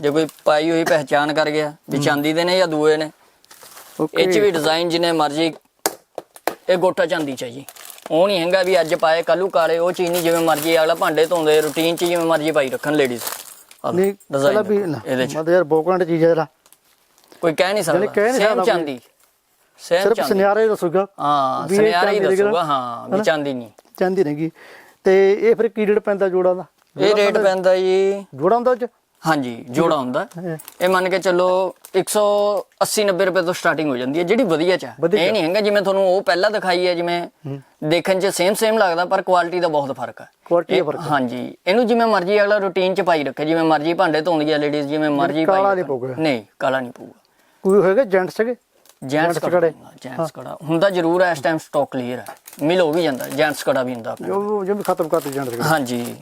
ਜੇ ਕੋਈ ਪਾਈ ਹੋਈ ਪਹਿਚਾਨ ਕਰ ਗਿਆ ਵੀ ਚਾਂਦੀ ਦੇ ਨੇ ਜਾਂ ਦੂਏ ਨੇ ਓਕੇ ਇਹ ਚ ਵੀ ਡਿਜ਼ਾਈਨ ਜਿੰਨੇ ਮਰਜ਼ੀ ਇਹ ਗੋਟਾ ਚਾਂਦੀ ਚ ਹੈ ਜੀ। ਉਹ ਨਹੀਂ ਹੈਗਾ ਵੀ ਅੱਜ ਪਾਏ ਕੱਲੂ ਕਾਲੇ ਉਹ ਚੀਜ਼ ਨਹੀਂ ਜਿਵੇਂ ਮਰਜ਼ੀ ਅਗਲਾ ਭਾਂਡੇ ਧੋਂਦੇ ਰੂਟੀਨ 'ਚ ਜਿਵੇਂ ਮਰਜ਼ੀ ਪਾਈ ਰੱਖਣ ਲੇਡੀਜ਼ ਨਹੀਂ ਪਹਿਲਾਂ ਵੀ ਇਹਦੇ 'ਚ। ਮਤਲਬ ਯਾਰ ਬੋਕਰਾਂ ਦੀ ਚੀਜ਼ ਹੈ ਜਰਾ। ਕੋਈ ਕਹਿ ਨਹੀਂ ਸਕਦਾ। ਕਹਿ ਨਹੀਂ ਸੇਮ ਚਾਂਦੀ। ਸੇਮ ਸਿਰਫ ਚਾਂਦੀ। ਸੁਨਿਆਰੇ ਦੱਸੂਗਾ। ਹਾਂ ਸੁਨਿਆਰੇ ਹੀ ਦੱਸੂਗਾ ਹਾਂ ਵੀ ਚਾਂਦੀ ਨਹੀਂ। ਚਾਂਦੀ ਨਹੀਂਗੀ। ਤੇ ਇਹ ਫਿਰ ਕੀ ਰੇਟ ਪੈਂਦਾ ਜੋੜਾ ਦਾ? ਇਹ ਰੇਟ ਪੈਂਦਾ ਜੀ ਜੋੜਾ ਹੁੰਦਾ ਉਹ ਚ ਹਾਂਜੀ ਜੋੜਾ ਹੁੰਦਾ। ਇਹ ਇਹ ਮੰਨ ਕੇ ਚੱਲੋ 180 90 ਰੁਪਏ ਤੋਂ ਸਟਾਰਟਿੰਗ ਹੋ ਜਾਂਦੀ ਹੈ ਜਿਹੜੀ ਵਧੀਆ ਚ ਹੈ। ਵਧੀਆ। ਇਹ ਨਹੀਂ ਹੈਗਾ ਜਿਵੇਂ ਤੁਹਾਨੂੰ ਉਹ ਪਹਿਲਾਂ ਦਿਖਾਈ ਹੈ ਜਿਵੇਂ ਦੇਖਣ 'ਚ ਸੇਮ ਸੇਮ ਲੱਗਦਾ ਪਰ ਕੁਆਲਿਟੀ ਦਾ ਬਹੁਤ ਫ਼ਰਕ ਹੈ। ਕੁਆਲਿਟੀ ਦਾ ਫ਼ਰਕ ਹੈ। ਹਾਂਜੀ ਇਹਨੂੰ ਜਿਵੇਂ ਮਰਜ਼ੀ ਅਗਲਾ ਰੂਟੀਨ 'ਚ ਪਾਈ ਰੱਖੇ ਜਿਵੇਂ ਮਰਜ਼ੀ ਭਾਂਡੇ ਧੋਂਦੀ ਹੈ ਲੇਡੀਜ਼ ਜਿਵੇਂ ਮਰਜ਼ੀ ਪਾਈ ਕਾਲਾ ਨਹੀਂ ਰੱਖਣ। ਪਊਗਾ। ਨਹੀਂ ਕਾਲਾ ਨਹੀਂ ਪਊਗਾ। ਕੋਈ ਹੋਏਗਾ ਜੈਂਟਸ ਹੈਗੇ ਜੈਂਟਸ Gents ਕੜਾ ਕੜੇ। ਜੈਂਟਸ ਕੜਾ। ਹੁੰਦਾ ਜ਼ਰੂਰ ਹੈ ਇਸ ਟਾਈਮ ਸਟਾਕ ਕਲੀਅਰ ਹੈ। ਮਿਲ ਹੋ ਵੀ ਜਾਂਦਾ ਜੈਂਟਸ ਕੜਾ ਵੀ ਹੁੰਦਾ ਆਪਣੇ ਜੋ ਜੋ ਵੀ ਖਤਮ ਕਰਤੇ ਜੈਂਟਸ ਹੈਗੇ ਹਾਂਜੀ।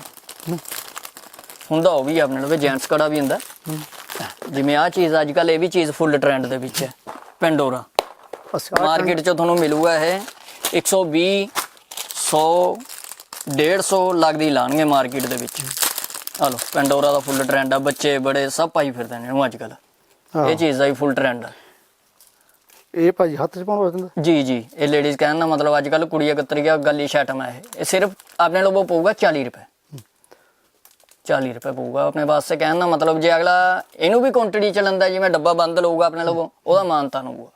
ਹੁੰਦਾ ਉਹ ਵੀ ਆਪਣੇ ਲਵੇ ਜੈਂਟਸ ਕੜਾ ਵੀ ਹੁੰਦਾ। ਜਿਵੇਂ ਆ ਚੀਜ਼ ਅੱਜ ਕੱਲ ਇਹ ਵੀ ਚੀਜ਼ ਫੁੱਲ ਟ੍ਰੈਂਡ ਦੇ ਵਿੱਚ ਹੈ ਪੈਂਡੋਰਾ ਮਾਰਕੀਟ 'ਚ ਤੁਹਾਨੂੰ ਮਿਲੂਗਾ ਇਹ 120 100 150 ਲੱਗਦੀ ਲਾਣਗੇ ਮਾਰਕੀਟ ਦੇ ਵਿੱਚ। ਆ ਲੋ ਪੈਂਡੋਰਾ ਦਾ ਫੁੱਲ ਟ੍ਰੈਂਡ ਆ ਬੱਚੇ ਬੜੇ ਸਭ ਪਾਈ ਫਿਰਦੇ ਨੇ ਇਹਨੂੰ ਅੱਜ ਕੱਲ ਹਾਂ। ਇਹ ਚੀਜ਼ ਦਾ ਹੀ ਫੁੱਲ ਟ੍ਰੈਂਡ ਆ। ਇਹ ਭਾਜੀ ਹੱਥ ਚ ਪਾਉਣ ਵਾਸਤੇ ਜੀ ਜੀ ਇਹ ਲੇਡੀਜ਼ ਕਹਿਣ ਦਾ ਮਤਲਬ ਅੱਜ ਕੱਲ ਕੁੜੀਆਂ ਕਤਰੀਆ ਗੱਲੀ ਸ਼ੈਟਮ ਹੈ ਇਹ। ਸਿਰਫ ਆਪਣੇ ਲੋਗੋ ਪਊਗਾ 40 ਰੁਪਏ। 40 ਰੁਪਏ ਪਊਗਾ ਆਪਣੇ ਵਾਸਤੇ ਕਹਿਣ ਦਾ ਮਤਲਬ ਜੇ ਅਗਲਾ ਇਹਨੂੰ ਵੀ ਕੁਆਂਟੀਟੀ ਚੱਲਦਾ ਜਿਵੇਂ ਡੱਬਾ ਬੰਦ ਲਊਗਾ ਆਪਣੇ ਲੋਗੋ ਉਹਦਾ ਮਾਨਤਾ ਨੂੰ ਹੋਊਗਾ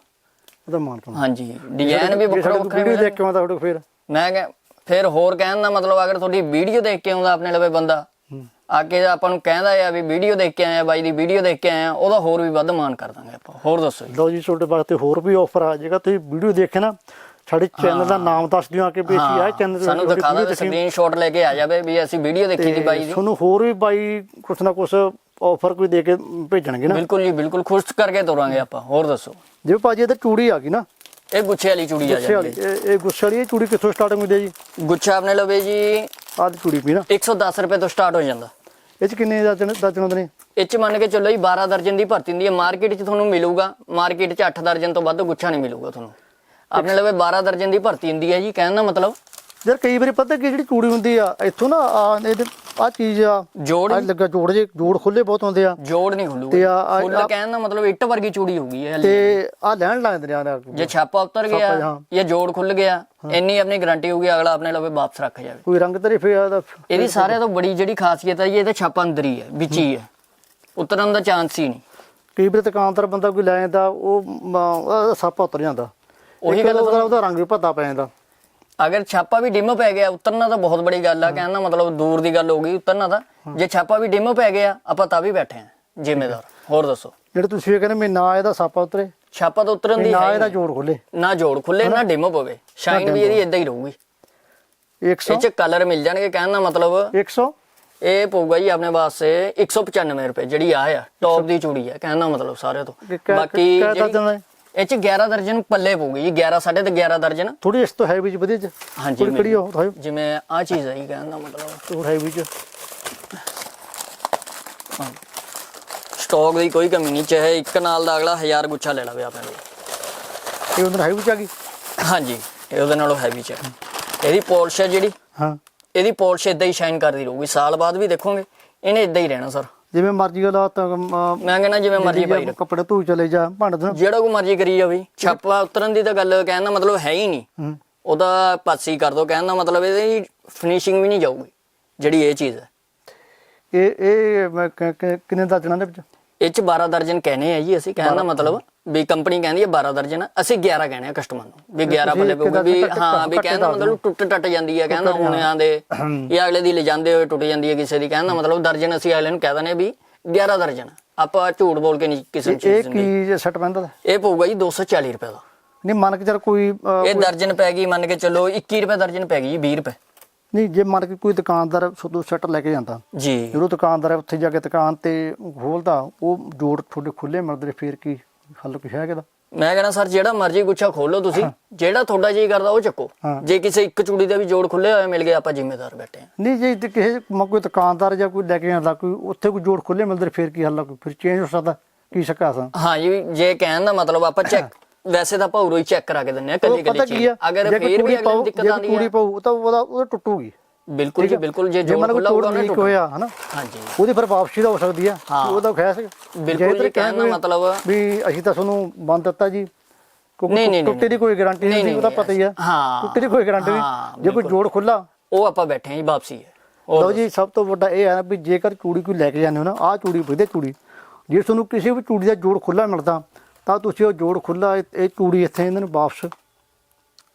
ਉਹਦਾ ਮਾਨ ਪਾਉਣਾ ਹਾਂਜੀ ਡਿਜ਼ਾਈਨ ਵੀ ਵੱਖਰਾ ਵੱਖਰਾ ਵੀਡੀਓ ਦੇਖ ਕੇ ਆਉਂਦਾ ਤੁਹਾਡੇ ਫਿਰ? ਮੈਂ ਕਿਹਾ ਫਿਰ ਹੋਰ ਕਹਿਣ ਦਾ ਮਤਲਬ ਅਗਰ ਤੁਹਾਡੀ ਵੀਡੀਓ ਦੇਖ ਕੇ ਆਉਂਦਾ ਆਪਣੇ ਲਵੇ ਬੰਦਾ ਆ ਕੇ ਆਪਾਂ ਨੂੰ ਕਹਿੰਦਾ ਆ ਵੀ ਵੀਡੀਓ ਦੇਖ ਕੇ ਆਇਆ ਬਾਈ ਦੀ ਵੀਡੀਓ ਦੇਖ ਕੇ ਆਇਆ ਉਹਦਾ ਹੋਰ ਵੀ ਵੱਧ ਮਾਨ ਕਰ ਦਾਂਗੇ ਆਪਾਂ। ਹੋਰ ਦੱਸੋ ਜੀ। ਲਓ ਜੀ ਤੁਹਾਡੇ ਵਾਸਤੇ ਹੋਰ ਵੀ ਆਫਰ ਆ ਜਾਏਗਾ ਤੁਸੀਂ ਵੀਡੀਓ ਦੇਖੇ ਨਾ ਸਾਡੇ ਚੈਨਲ ਦਾ ਨਾਮ ਦੱਸ ਦਿਓ ਆ ਕੇ ਵੀ ਅਸੀਂ ਆਹ ਚੈਨਲ ਸਾਨੂੰ ਦਿਖਾ ਦੋ ਸਕਰੀਨਸ਼ਾਟ ਲੈ ਕੇ ਆ ਜਾਵੇ ਵੀ ਅਸੀਂ ਵੀਡੀਓ ਦੇਖੀ ਸੀ ਬਾਈ ਦੀ। ਤੁਹਾਨੂੰ ਹੋਰ ਵੀ ਬਾਈ ਕੁਛ ਨਾ ਕੁਛ ਆਫਰ ਕੋਈ ਦੇ ਕੇ ਭੇਜਣਗੇ ਨਾ। ਬਿਲਕੁਲ ਜੀ ਬਿਲਕੁਲ। ਖੁਸ਼ ਕਰਕੇ ਤੋਰਾਂਗੇ ਆਪਾਂ। ਹੋਰ ਦੱਸੋ? ਜਿਵੇਂ ਭਾਜੀ ਇਹਦੇ ਚੂੜੀ ਆ ਗਈ ਨਾ। ਇਹ ਗੁੱਛੇ ਵਾਲੀ ਚੂੜੀ ਆ ਜਾਂਦੀ ਇਹ ਇਹ ਗੁੱਛੇ ਵਾਲੀ ਇਹ ਚੂੜੀ ਕਿੱਥੋਂ ਸਟਾਰਟਿੰਗ ਹੁੰਦੀ ਹੈ ਜੀ? ਹੈ ਗੁੱਛਾ ਆਪਣੇ ਲਵੇ ਜੀ। ਆਹ ਦੀ ਚੂੜੀ ਪੀ ਨਾ। 110 ਰੁਪਏ ਤੋਂ ਸਟਾਰਟ ਹੋ ਜਾਂਦਾ। ਇਹ ਚ ਕਿੰਨੇ ਦਰਜਨ ਦਰਜਨ ਹੁੰਦੇ ਨੇ? ਇਹ ਚ ਮੰਨ ਕੇ ਚੱਲੋ ਜੀ 12 ਦਰਜਨ ਦੀ ਭਰਤੀ ਹੁੰਦੀ ਹੈ। ਮਾਰਕੀਟ 'ਚ ਤੁਹਾਨੂੰ ਮਿਲੂਗਾ। ਮਾਰਕੀਟ 'ਚ 8 ਦਰਜਨ ਤੋਂ ਵੱਧ ਗੁੱਛਾ ਨਹੀਂ ਮਿਲੂਗਾ ਤੁਹਾਨੂੰ। ਆਪਣੇ ਲਵੇ 12 ਦਰਜਨ ਦੀ ਭਰਤੀ ਹੁੰਦੀ ਹੈ ਜੀ ਕਹਿਣ ਦਾ ਮਤਲਬ। ਯਾਰ ਕਈ ਵਾਰੀ ਪਤਾ ਕੀ ਜਿਹੜੀ ਚੂੜੀ ਹੁੰਦੀ ਆ ਇੱਥੋਂ ਨਾ ਆ ਇਹਦੇ ਆ ਚੀਜ਼ ਆ ਜੋੜ ਆ ਲੱਗਾ ਜੋੜ ਜੇ ਜੋੜ ਖੁੱਲੇ ਬਹੁਤ ਹੁੰਦੇ ਆ। ਜੋੜ ਨਹੀਂ ਤੇ ਖੁੱਲੂਗਾ ਆ- ਆ- ਫੁੱਲ ਆ- ਕਹਿਣ ਦਾ ਮਤਲਬ ਇੱਟ ਵਰਗੀ ਚੂੜੀ ਹੋਊਗੀ ਇਹ ਹਲੇ। ਤੇ ਆ ਲੈਣ ਲੱਗਦੇ ਨੇ ਆ ਜੇ ਛਾਪਾ ਉਤਰ ਗਿਆ ਹਾਂ। ਜਾਂ ਜੋੜ ਖੁੱਲ ਗਿਆ ਇੰਨੀ ਆਪਣੀ ਗਾਰੰਟੀ ਹੋਊਗੀ ਅਗਲਾ ਆਪਣੇ ਲਵੇ ਵਾਪਸ ਰੱਖ ਜਾਵੇ। ਕੋਈ ਰੰਗ ਤਰੀ ਫੇ ਦਾ ਇਹਦੀ ਸਾਰਿਆਂ ਤੋਂ ਬੜੀ ਜਿਹੜੀ ਖਾਸੀਅਤ ਹੈ ਜੀ ਇਹਦਾ ਛਾਪਾ ਅੰਦਰ ਹੀ ਹੈ ਵਿੱਚ ਹੀ ਹੈ ਉਤਰਨ ਦਾ ਚਾਂਸ ਹੀ ਨਹੀਂ। ਕਈ ਵਾਰ ਦੁਕਾਨਦਾਰ ਬੰਦਾ ਕੋਈ ਲੈ ਜਾਂਦਾ ਉਹ ਸਾਪਾ ਉਤਰ ਜਾਂਦਾ। ਉਹੀ ਗੱਲ ਉਹਦਾ ਉਹਦਾ ਰੰਗ ਵੀ ਭੱਦਾ ਪੈ ਜਾਂਦਾ। ਅਗਰ ਛਾਪਾ ਵੀ ਡਿਮ ਪੈ ਗਿਆ ਉਤਰਨਾ ਤਾਂ ਬਹੁਤ ਬੜੀ ਗੱਲ ਆ ਕਹਿਣ ਦਾ ਮਤਲਬ ਦੂਰ ਦੀ ਗੱਲ ਹੋ ਗਈ ਉਤਰਨਾ ਤਾਂ। ਜੇ ਛਾਪਾ ਵੀ ਡਿਮ ਪੈ ਗਿਆ ਆਪਾਂ ਤਾਂ ਵੀ ਬੈਠੇ ਆ ਜ਼ਿੰਮੇਦਾਰ। ਹੋਰ ਦੱਸੋ? ਜਿਹੜੇ ਤੁਸੀਂ ਇਹ ਕਹਿੰਦੇ ਮੈਂ ਨਾ ਇਹਦਾ ਸਾਪਾ ਉਤਰੇ। ਛਾਪਾ ਤਾਂ ਉਤਰਨ ਦੀ ਨਾ ਇਹਦਾ। ਜੋੜ ਖੁੱਲੇ। ਨਾ ਜੋੜ ਖੁੱਲੇ ਨਾ ਡਿਮ ਪਵੇ। ਸ਼ਾਈਨ ਵੀ ਇਹਦੀ ਇਦਾਂ ਹੀ ਰਹੂਗੀ। 100 ਇਹ ਚ ਕਲਰ ਮਿਲ ਜਾਣਗੇ ਕਹਿਣ ਦਾ ਮਤਲਬ। 100 ਇਹ ਪਊਗਾ ਜੀ ਆਪਣੇ ਵਾਸਤੇ 195 ਰੁਪਏ ਜਿਹੜੀ ਆ ਆ ਟੌਪ ਦੀ ਚੂੜੀ ਹੈ ਕਹਿਣ ਦਾ ਮਤਲਬ ਸਾਰੇ ਤੋਂ। ਬਾਕੀ ਜਿਹੜੀ-? ਇਹ ਚ 11 ਦਰਜਨ ਪੱਲੇ ਪਊਗੀ ਜੀ 11 ਸਾਢੇ ਤੇ 11 ਦਰਜਨ। ਥੋੜੀ ਇਸ ਤੋਂ ਹੈਵੀ ਚ ਵਧੀਆ ਚ ਹਾਂਜੀ ਥੋੜੀ ਉਹ ਹੈ ਜਿਵੇਂ ਆ ਚੀਜ਼ ਹੈ ਜੀ ਕਹਿਣ ਦਾ ਮਤਲਬ। ਥੋੜੀ ਹੈਵੀ ਚ। ਸਟਾਕ ਦੀ ਕੋਈ ਕਮੀ ਨਹੀਂ ਚਾਹੇ ਇੱਕ ਨਾਲ ਦਾ ਅਗਲਾ 1000 ਗੁੱਛਾ ਲੈ ਲਵੇ ਆਪਣੇ ਲਈ। ਇਹ ਉਹਨਾਂ ਹੈਵੀ ਚ ਆ ਗਈ? ਹਾਂਜੀ ਇਹ ਉਹਦੇ ਨਾਲੋਂ ਹੈਵੀ ਚ। ਇਹਦੀ ਪਾਲਿਸ਼ ਹੈ ਜਿਹੜੀ ਹਾਂ। ਇਹਦੀ ਪਾਲਿਸ਼ ਇਦਾਂ ਹੀ ਸ਼ਾਈਨ ਕਰਦੀ ਰਹੂਗੀ। ਸਾਲ ਬਾਅਦ ਵੀ ਦੇਖੋਗੇ ਇਹਨੇ ਇਦਾਂ ਹੀ ਰਹਿਣਾ ਸਰ ਜਿਵੇਂ ਮਰਜ਼ੀ ਵਾਲਾ ਤਾਂ ਮੈਂ ਕਹਿੰਦਾ ਜਿਵੇਂ ਮਰਜ਼ੀ ਪਾਈ ਰੱਖੋ ਕੱਪੜੇ ਧੂ ਚਲੇ ਜਾ ਭਾਂਡੇ ਤੋਂ ਜਿਹੜਾ ਕੋ ਮਰਜ਼ੀ ਕਰੀ ਜਾਵੇ ਛਾਪਾ ਉਤਰਨ ਦੀ ਤਾਂ ਗੱਲ ਕਹਿਣ ਦਾ ਮਤਲਬ ਹੈ ਹੀ ਨਹੀਂ। ਉਹਦਾ ਪਾਸੀ ਕਰ ਦੋ ਕਹਿਣ ਦਾ ਮਤਲਬ ਇਹਦੀ ਫਿਨਿਸ਼ਿੰਗ ਵੀ ਨਹੀਂ ਜਾਊਗੀ ਜਿਹੜੀ ਇਹ ਚੀਜ਼ ਹੈ। ਇਹ ਇਹ ਕਿੰਨੇ ਦਰਜਨਾਂ ਦੇ ਵਿੱਚ? ਇਹ ਚ 12 ਦਰਜਨ ਕਹਿੰਦੇ ਆ ਜੀ ਅਸੀਂ ਕਹਿਣ ਦਾ ਮਤਲਬ ਵੀ ਕੰਪਨੀ ਕਹਿੰਦੀ ਹੈ 12 ਦਰਜਨ ਅਸੀਂ 11 ਕਹਿੰਦੇ ਆ ਕਸਟਮਰ ਨੂੰ ਵੀ 11 ਤੁਸੀਂ ਪੱਲੇ ਪਊਗਾ ਵੀ ਹਾਂ ਵੀ ਘੱਟ ਕਹਿਣ ਦਾ ਦੱਸ ਮਤਲਬ ਟੁੱਟ ਟੱਟ ਜਾਂਦੀ ਹੈ ਕਹਿੰਦਾ ਹੁਣਿਆਂ ਦੇ ਜਾਂ ਅਗਲੇ ਦੀ ਲੈ ਜਾਂਦੇ ਹੋਏ ਟੁੱਟ ਜਾਂਦੀ ਹੈ ਕਿਸੇ ਦੀ ਕਹਿਣ ਦਾ ਮਤਲਬ ਦਰਜਨ ਅਸੀਂ ਅਗਲੇ ਨੂੰ ਕਹਿ ਦਿੰਦੇ ਵੀ 11 ਦਰਜਨ ਆਪਾਂ ਝੂਠ ਬੋਲ ਕੇ ਨਹੀਂ ਕਿਸੇ ਨੂੰ ਇਹ ਚੀਜ਼ ਦਿੰਦੇ। ਕੀ ਸੈੱਟ ਪੈਂਦਾ? ਇਹ ਪਊਗਾ ਜੀ 240 ਰੁਪਏ ਦਾ। ਨਹੀਂ ਮੰਨ ਕੇ ਚੱਲ ਕੋਈ ਇਹ ਦਰਜਨ ਪੈ ਗਈ ਮੰਨ ਕੇ ਚੱਲੋ 21 ਰੁਪਏ ਦਰਜਨ ਪੈ ਗਈ ਜੀ 20 ਰੁਪਏ। ਨਹੀਂ ਜੇ ਮੰਨ ਕੇ ਕੋਈ ਦੁਕਾਨਦਾਰ ਸੁਦੂ ਸੈੱਟ ਲੈ ਕੇ ਜਾਂਦਾ। ਜੀ। ਜਦੋਂ ਦੁਕਾਨਦਾਰ ਉੱਥੇ ਜਾ ਕੇ ਦੁਕਾਨ ਤੇ ਖੋਲਦਾ ਉਹ ਜੋੜ ਤੁਹਾਡੇ ਖੁੱਲੇ ਮਿਲਦੇ ਫੇਰ ਕੀ ਹੱਲ ਕੁਛ ਹੈ ਕਿਦਾ ਮੈਂ ਕਹਿੰਦਾ ਸਰ ਜਿਹੜਾ ਮਰਜ਼ੀ ਗੁੱਛਾ ਖੋਲੋ ਤੁਸੀਂ ਜਿਹੜਾ ਤੁਹਾਡਾ ਜੀ ਕਰਦਾ ਉਹ ਚੱਕੋ। ਜੇ ਕਿਸੇ ਇੱਕ ਚੂੜੀ ਦਾ ਵੀ ਜੋੜ ਖੁੱਲੇ ਹੋਏ ਮਿਲ ਗਏ ਆਪਾਂ ਜ਼ਿੰਮੇਦਾਰ ਬੈਠੇ ਆ ਨਹੀਂ ਜੇ ਤੇ ਕਿਸੇ ਮ- ਕੋਈ ਦੁਕਾਨਦਾਰ ਜਾਂ ਕੋਈ ਲੈ ਕੇ ਜਾਂਦਾ ਕੋਈ ਉੱਥੇ ਕੋਈ ਜੋੜ ਖੁੱਲੇ ਮਿਲਦੇ ਫੇਰ ਕੀ ਹੱਲ ਆ? ਕੋਈ ਫਿਰ ਚੇਂਜ ਹੋ ਸਕਦਾ? ਕੀ ਸਕਾ ਸਾਂ ਹਾਂ ਜੀ ਜੇ ਕਹਿਣ ਦਾ ਮਤਲਬ ਆਪਾਂ ਚੈੱਕ ਵੈਸੇ ਤਾਂ ਉਰੋਂ ਹੀ ਚੈੱਕ ਕਰਾ ਕੇ ਦਿੰਨੇ ਆ ਕੱਲੀ ਕੱਲੀ ਚੀਜ਼ ਆ ਅਗਰ ਜੇ ਫੇਰ ਵੀ ਜੇ ਦਿੱਕਤ ਆਉਂਦੀ ਹੈ। ਪਾਉ ਤਾਂ ਉਹਦਾ ਉਹਦਾ ਟੁੱਟੂਗੀ। ਬਿਲਕੁਲ ਜੀ ਬਿਲਕੁਲ ਜੇ ਜੇ ਖੁੱਲਾ ਹੋਊਗਾ ਉਹਨੇ ਹੋਇਆ ਹਨਾ? ਹਾਂਜੀ। ਉਹਦੀ ਫਿਰ ਵਾਪਸੀ ਦਾ ਹੋ ਸਕਦੀ ਆ। ਹਾਂ। ਉਹਦਾ ਖੈਸ ਬਿਲਕੁਲ ਜੀ, ਕਹਿਣ ਦਾ ਮਤਲਬ- ਵੀ ਅਸੀਂ ਤਾਂ ਤੁਹਾਨੂੰ ਬੰਦ ਦਿੱਤਾ ਜੀ। ਕਿਉਂਕਿ ਟੁੱਟੇ ਦੀ ਕੋਈ ਗਾਰੰਟੀ ਨਹੀਂ, ਉਹਦਾ ਪਤਾ ਹੀ ਆ। ਹਾਂ। ਟੁੱਟੇ ਦੀ ਕੋਈ ਗਾਰੰਟੀ ਨਹੀਂ। ਜੇ ਕੋਈ ਜੋੜ ਖੁੱਲਾ। ਉਹ ਆਪਾਂ ਬੈਠੇ ਜੀ ਵਾਪਸੀ ਹੈ। ਲਓ ਜੀ ਸਭ ਤੋਂ ਵੱਡਾ ਇਹ ਨਾ ਵੀ ਜੇਕਰ ਚੂੜੀ ਕੋਈ ਲੈ ਕੇ ਜਾਂਦੇ ਹੋ ਨਾ ਆਹ ਚੂੜੀ ਵਧੀਆ ਚੂੜੀ। ਜੇ ਤੁਹਾਨੂੰ ਕਿਸੇ ਵੀ ਚੂੜੀ ਦਾ ਜੋੜ ਖੁੱਲਾ ਮਿਲਦਾ ਤਾਂ ਤੁਸੀਂ ਉਹ ਜੋੜ ਖੁੱਲਾ ਇਹ ਚੂੜੀ ਇੱਥੇ ਇਹਨਾਂ ਨੂੰ ਵਾਪਸ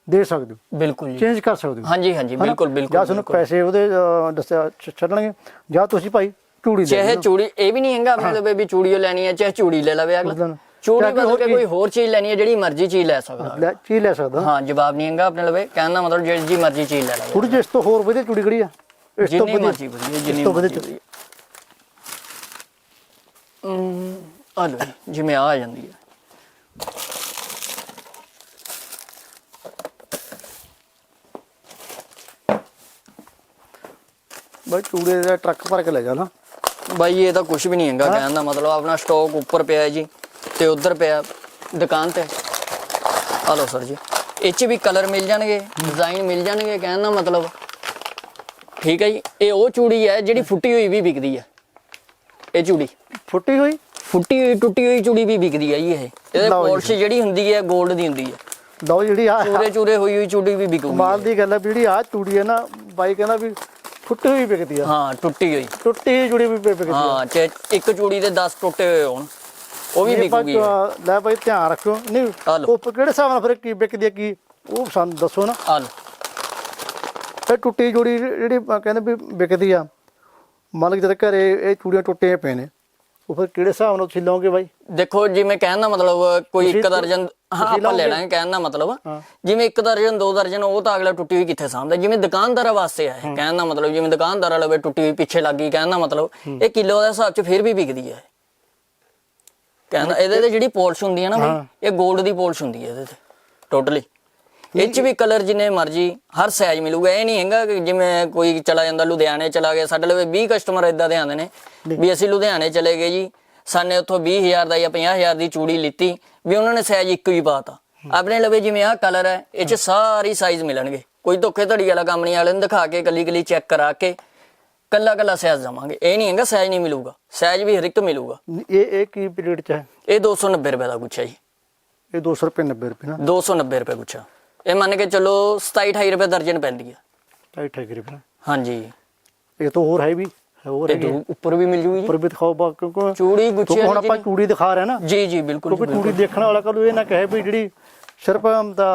ਦੇ ਸਕਦੇ ਹੋ। ਬਿਲਕੁਲ ਜੀ। ਚੇਂਜ ਕਰ ਸਕਦੇ ਹੋ। ਹਾਂਜੀ ਹਾਂਜੀ? ਬਿਲਕੁਲ ਬਿਲਕੁਲ ਜਾਂ ਤੁਹਾਨੂੰ। ਪੈਸੇ ਉਹਦੇ ਦੱਸਿਆ ਛੱਡਣਗੇ। ਜਾਂ ਤੁਸੀਂ ਭਾਈ ਚੂੜੀ ਲੈ ਚਾਹੇ ਚੂੜੀ ਇਹ ਵੀ ਨਹੀਂ ਹੈਗਾ ਲਈ ਵੀ ਚੂੜੀਓ ਲੈਣੀ ਹੈ ਚਾਹੇ ਚੂੜੀ ਲੈ ਲਵੇ ਅਗਲਾ। ਮਤਲਬ ਚੂੜੀ ਬਦਲ ਕੇ ਕੋਈ ਹੋਰ ਚੀਜ਼ ਲੈਣੀ ਹੈ ਜਿਹੜੀ ਮਰਜ਼ੀ ਚੀਜ਼ ਲੈ ਸਕਦਾ। ਲੈ ਚੀਜ਼ ਲੈ ਸਕਦਾ। ਹਾਂ ਜਵਾਬ ਨਹੀਂ ਹੈਗਾ ਆਪਣੇ ਲਵੇ। ਕਹਿਣ ਦਾ ਮਤਲਬ ਜਿਹੜੀ ਜੀ ਮਰਜ਼ੀ ਚੀਜ਼ ਲੈ ਲਵੇ। ਥੋੜੀ ਜਿਹੀ ਇਸ ਤੋਂ ਹੋਰ ਵਧੀਆ ਚੂੜੀ ਕਿਹੜੀ ਆ? ਇਸ ਤੋਂ ਜਿੰਨੀ ਮਰਜ਼ੀ ਵਧੀਆ ਵਧੀਆ ਜਿੰਨੀ ਤੋਂ ਵਧੀਆ ਵਧੀਆ। ਹਮ, ਆ ਜੀ, ਜਿਵੇਂ ਆ ਜਾਂਦੀ ਹੈ। ਬਾਈ ਚੂੜੇ ਦਾ ਟਰੱਕ ਭਰ ਕੇ ਲੈ ਜਾਣਾ ਬਾਈ ਇਹ ਤਾਂ ਕੁਝ ਵੀ ਨਹੀਂ ਹੈਗਾ ਕਹਿਣ ਦਾ ਮਤਲਬ ਆਪਣਾ ਸਟਾਕ ਉੱਪਰ ਪਿਆ ਹੈ ਜੀ ਤੇ ਉਧਰ ਪਿਆ ਦੁਕਾਨ ਤੇ। ਆ ਲਓ ਸਰ ਜੀ ਇਹ 'ਚ ਵੀ ਕਲਰ ਮਿਲ ਜਾਣਗੇ ਡਿਜ਼ਾਈਨ ਮਿਲ ਜਾਣਗੇ ਕਹਿਣ ਦਾ ਮਤਲਬ। ਠੀਕ ਹੈ ਜੀ ਇਹ ਉਹ ਚੂੜੀ ਹੈ ਜਿਹੜੀ ਫੁੱਟੀ ਹੋਈ ਵੀ ਵਿਕਦੀ ਹੈ। ਇਹ ਚੂੜੀ। ਫੁੱਟੀ ਹੋਈ? ਫੁੱਟੀ ਹੋਈ ਟੁੱਟੀ ਹੋਈ ਚੂੜੀ ਵੀ ਵਿਕਦੀ ਹੈ ਜੀ ਇਹ। ਇਹਦੇ ਲਓ ਜੀ। ਪੋਲਿਸ਼ ਜਿਹੜੀ ਹੁੰਦੀ ਹੈ 골ਡ ਦੀ ਹੁੰਦੀ ਹੈ। ਲਓ ਜਿਹੜੀ ਆ ਚੂਰੇ ਚੂਰੇ ਹੋਈ ਹੋਈ ਚੂੜੀ ਵੀ ਵਿਕੂਗੀ। ਕਮਾਲ ਦੀ ਗੱਲ ਹੈ ਵੀ ਜਿਹੜੀ ਆ ਚੂੜੀ ਹੈ ਨਾ ਬਾਈ ਕਹਿੰਦਾ ਵੀ ਫੁੱਟੀ ਹੋਈ ਵਿਕਦੀ ਆ। ਹਾਂ ਟੁੱਟੀ ਹੋਈ। ਟੁੱਟੀ ਹੋਈ ਚੂੜੀ ਵੀ ਵਿਕ- ਵਿਕਦੀ ਆ। ਹਾਂ ਚਾਹੇ ਇੱਕ ਚੂੜੀ ਦੇ 10 ਟੁੱਟੇ ਹੋਏ ਹੋਣ ਉਹ ਵੀ ਇਹ ਆਪਾਂ, ਵਿਕੂਗੀ ਅਹ, ਲੈ ਬਾਈ ਧਿਆਨ ਰੱਖਿਓ। ਨਹੀਂ ਆ ਲਓ। ਉਹ ਕਿਹੜੇ ਹਿਸਾਬ ਨਾਲ ਫਿਰ ਕੀ ਵਿਕਦੀ ਆ ਕੀ ਉਹ ਸਾਨੂੰ ਦੱਸੋ ਨਾ। ਆ ਲਓ। ਇਹ ਟੁੱਟੀ ਜੋੜੀ ਜਿਹੜੀ ਕਹਿੰਦੇ ਵੀ ਵਿਕਦੀ ਆ ਮੰਨ ਜਦ ਘਰੇ ਇਹ ਚੂੜੀਆਂ ਟੁੱਟੀਆਂ ਪਏ ਨੇ ਉਹ ਫਿਰ ਕਿਹੜੇ ਹਿਸਾਬ ਨਾਲ ਤੁਸੀਂ ਲਓਗੇ ਬਾਈ? ਦੇਖੋ ਜਿਵੇਂ ਕਹਿਣ ਦਾ ਮਤਲਬ ਕੋਈ ਇੱਕ ਦਰਜਨ ਹਾਂ ਆਪਾਂ ਲਓਗੇ? ਲੈ ਲਾਂਗੇ ਕਹਿਣ ਦਾ ਮਤਲਬ। ਹਾਂ। ਜਿਵੇਂ ਇੱਕ ਦਰਜਨ ਦੋ ਦਰਜਨ ਉਹ ਤਾਂ ਅਗਲਾ ਟੁੱਟੀ ਹੋਈ ਕਿੱਥੇ ਸਾਂਭਦਾ? ਜਿਵੇਂ ਦੁਕਾਨਦਾਰਾਂ ਵਾਸਤੇ ਹੈ। ਕਹਿਣ ਦਾ ਮਤਲਬ ਜਿਵੇਂ ਦੁਕਾਨਦਾਰਾਂ ਲਵੇ ਟੁੱਟੀ ਹੋਈ ਪਿੱਛੇ ਲੱਗ ਕਹਿਣ ਦਾ ਮਤਲਬ ਇਹ ਕਿਲੋ ਦੇ ਹਿਸਾਬ 'ਚ ਫਿਰ ਵੀ ਵਿਕਦੀ ਹੈ ਕਹਿੰਦਾ ਇਹਦੇ ਤੇ ਜਿਹੜੀ ਪੋਲਿਸ਼ ਹੁੰਦੀ ਹੈ ਨਾ ਹਾਂ। ਬਈ ਇਹ 골ਡ ਦੀ ਪੋਲਿਸ਼ ਹੁੰਦੀ ਹੈ ਇਹਦੇ ਤੇ ਟੋਟਲੀ। ਇਹ 'ਚ ਵੀ ਕਲਰ ਜਿੰਨੇ ਮਰਜ਼ੀ ਹਰ ਸਾਈਜ਼ ਮਿਲੂਗਾ। ਇਹ ਨਹੀਂ ਹੈਗਾ ਕਿ ਜਿਵੇਂ ਕੋਈ ਚਲਾ ਜਾਂਦਾ ਲੁਧਿਆਣੇ ਚਲਾ ਗਿਆ ਸਾਡੇ ਲਵੇ 20 ਕਸਟਮਰ ਇਦਾਂ ਦੇ ਆਉਂਦੇ ਨੇ ਵੀ ਅਸੀਂ ਲੁਧਿਆਣੇ ਚਲੇ ਗਏ ਜੀ ਸਾਨੇ ਉੱਥੋਂ 20000 ਦਾ ਜਾਂ 50000 ਦੀ ਚੂੜੀ ਲਿੱਤੀ ਵੀ ਉਹਨਾਂ ਨੇ ਸਾਈਜ਼ ਇੱਕ ਹੀ ਪਾਤਾ। ਆਪਣੇ ਲਵੇ ਜਿਵੇਂ ਆਹ ਕਲਰ ਹੈ ਇਹ 'ਚ ਸਾਰੀ ਸਾਈਜ਼ ਮਿਲਣਗੇ। ਕੋਈ ਧੋਖੇ ਧੜੀ ਵਾਲਾ ਕੰਮ ਨਹੀਂ ਵਾਲੇ ਨੂੰ ਦਿਖਾ ਕੇ ਕੱਲੀ ਕੱਲੀ ਚੈੱਕ ਕਰਾ ਕੇ ਕੱਲਾ ਕੱਲਾ ਸਾਈਜ਼ ਦਵਾਂਗੇ। ਇਹ ਨਹੀਂ ਹੈਗਾ ਸਾਈਜ਼ ਨਹੀਂ ਮਿਲੂਗਾ ਸਾਈਜ਼ ਵੀ ਹਰ ਇੱਕ ਮਿਲੂਗਾ। ਇਹ ਇਹ ਕੀ ਪੀਰੀਅਡ ਚ ਹੈ? ਇਹ 290 ਰੁਪਏ ਦਾ ਗੁੱਛਾ ਜੀ। ਇਹ 200 ਰੁਪਏ 90 ਰੁਪਏ ਨਾ? 290 ਰੁਪਏ ਗੁੱਛਾ। ਇਹ ਮੰਨ ਕੇ ਚੱਲੋ 27 28 ਰੁਪਏ ਦਰਜਨ ਪੈਂਦੀ ਹੈ ਢਾਈ ਠੇਕ ਰੁਪਏ ਹਾਂਜੀ। ਇਹ ਤਾਂ ਹੋਰ ਹੈ ਵੀ ਹੋਰ ਹੈਗੀ ਹੈ। ਦੂ- ਉੱਪਰ ਵੀ ਮਿਲ ਜੂਗੀ ਜੀ। ਉੱਪਰ ਵੀ ਦਿਖਾਓ ਬਾ ਕਿਉਂਕਿ ਚੂੜੀ ਗੁੱਛੇ ਕਿਉਂਕਿ ਹੁਣ ਵਾਲੀ ਆਪਾਂ ਚੂੜੀ ਦਿਖਾ ਰਹੇ ਨਾ। ਜੀ ਜੀ ਬਿਲਕੁਲ ਕਿਉਂਕਿ ਚੂੜੀ ਦੇਖਣ ਵਾਲਾ ਕਦੋਂ ਇਹ ਨਾ ਕਹੇ ਵੀ ਜਿਹੜੀ ਸਿਰਫ ਦਾ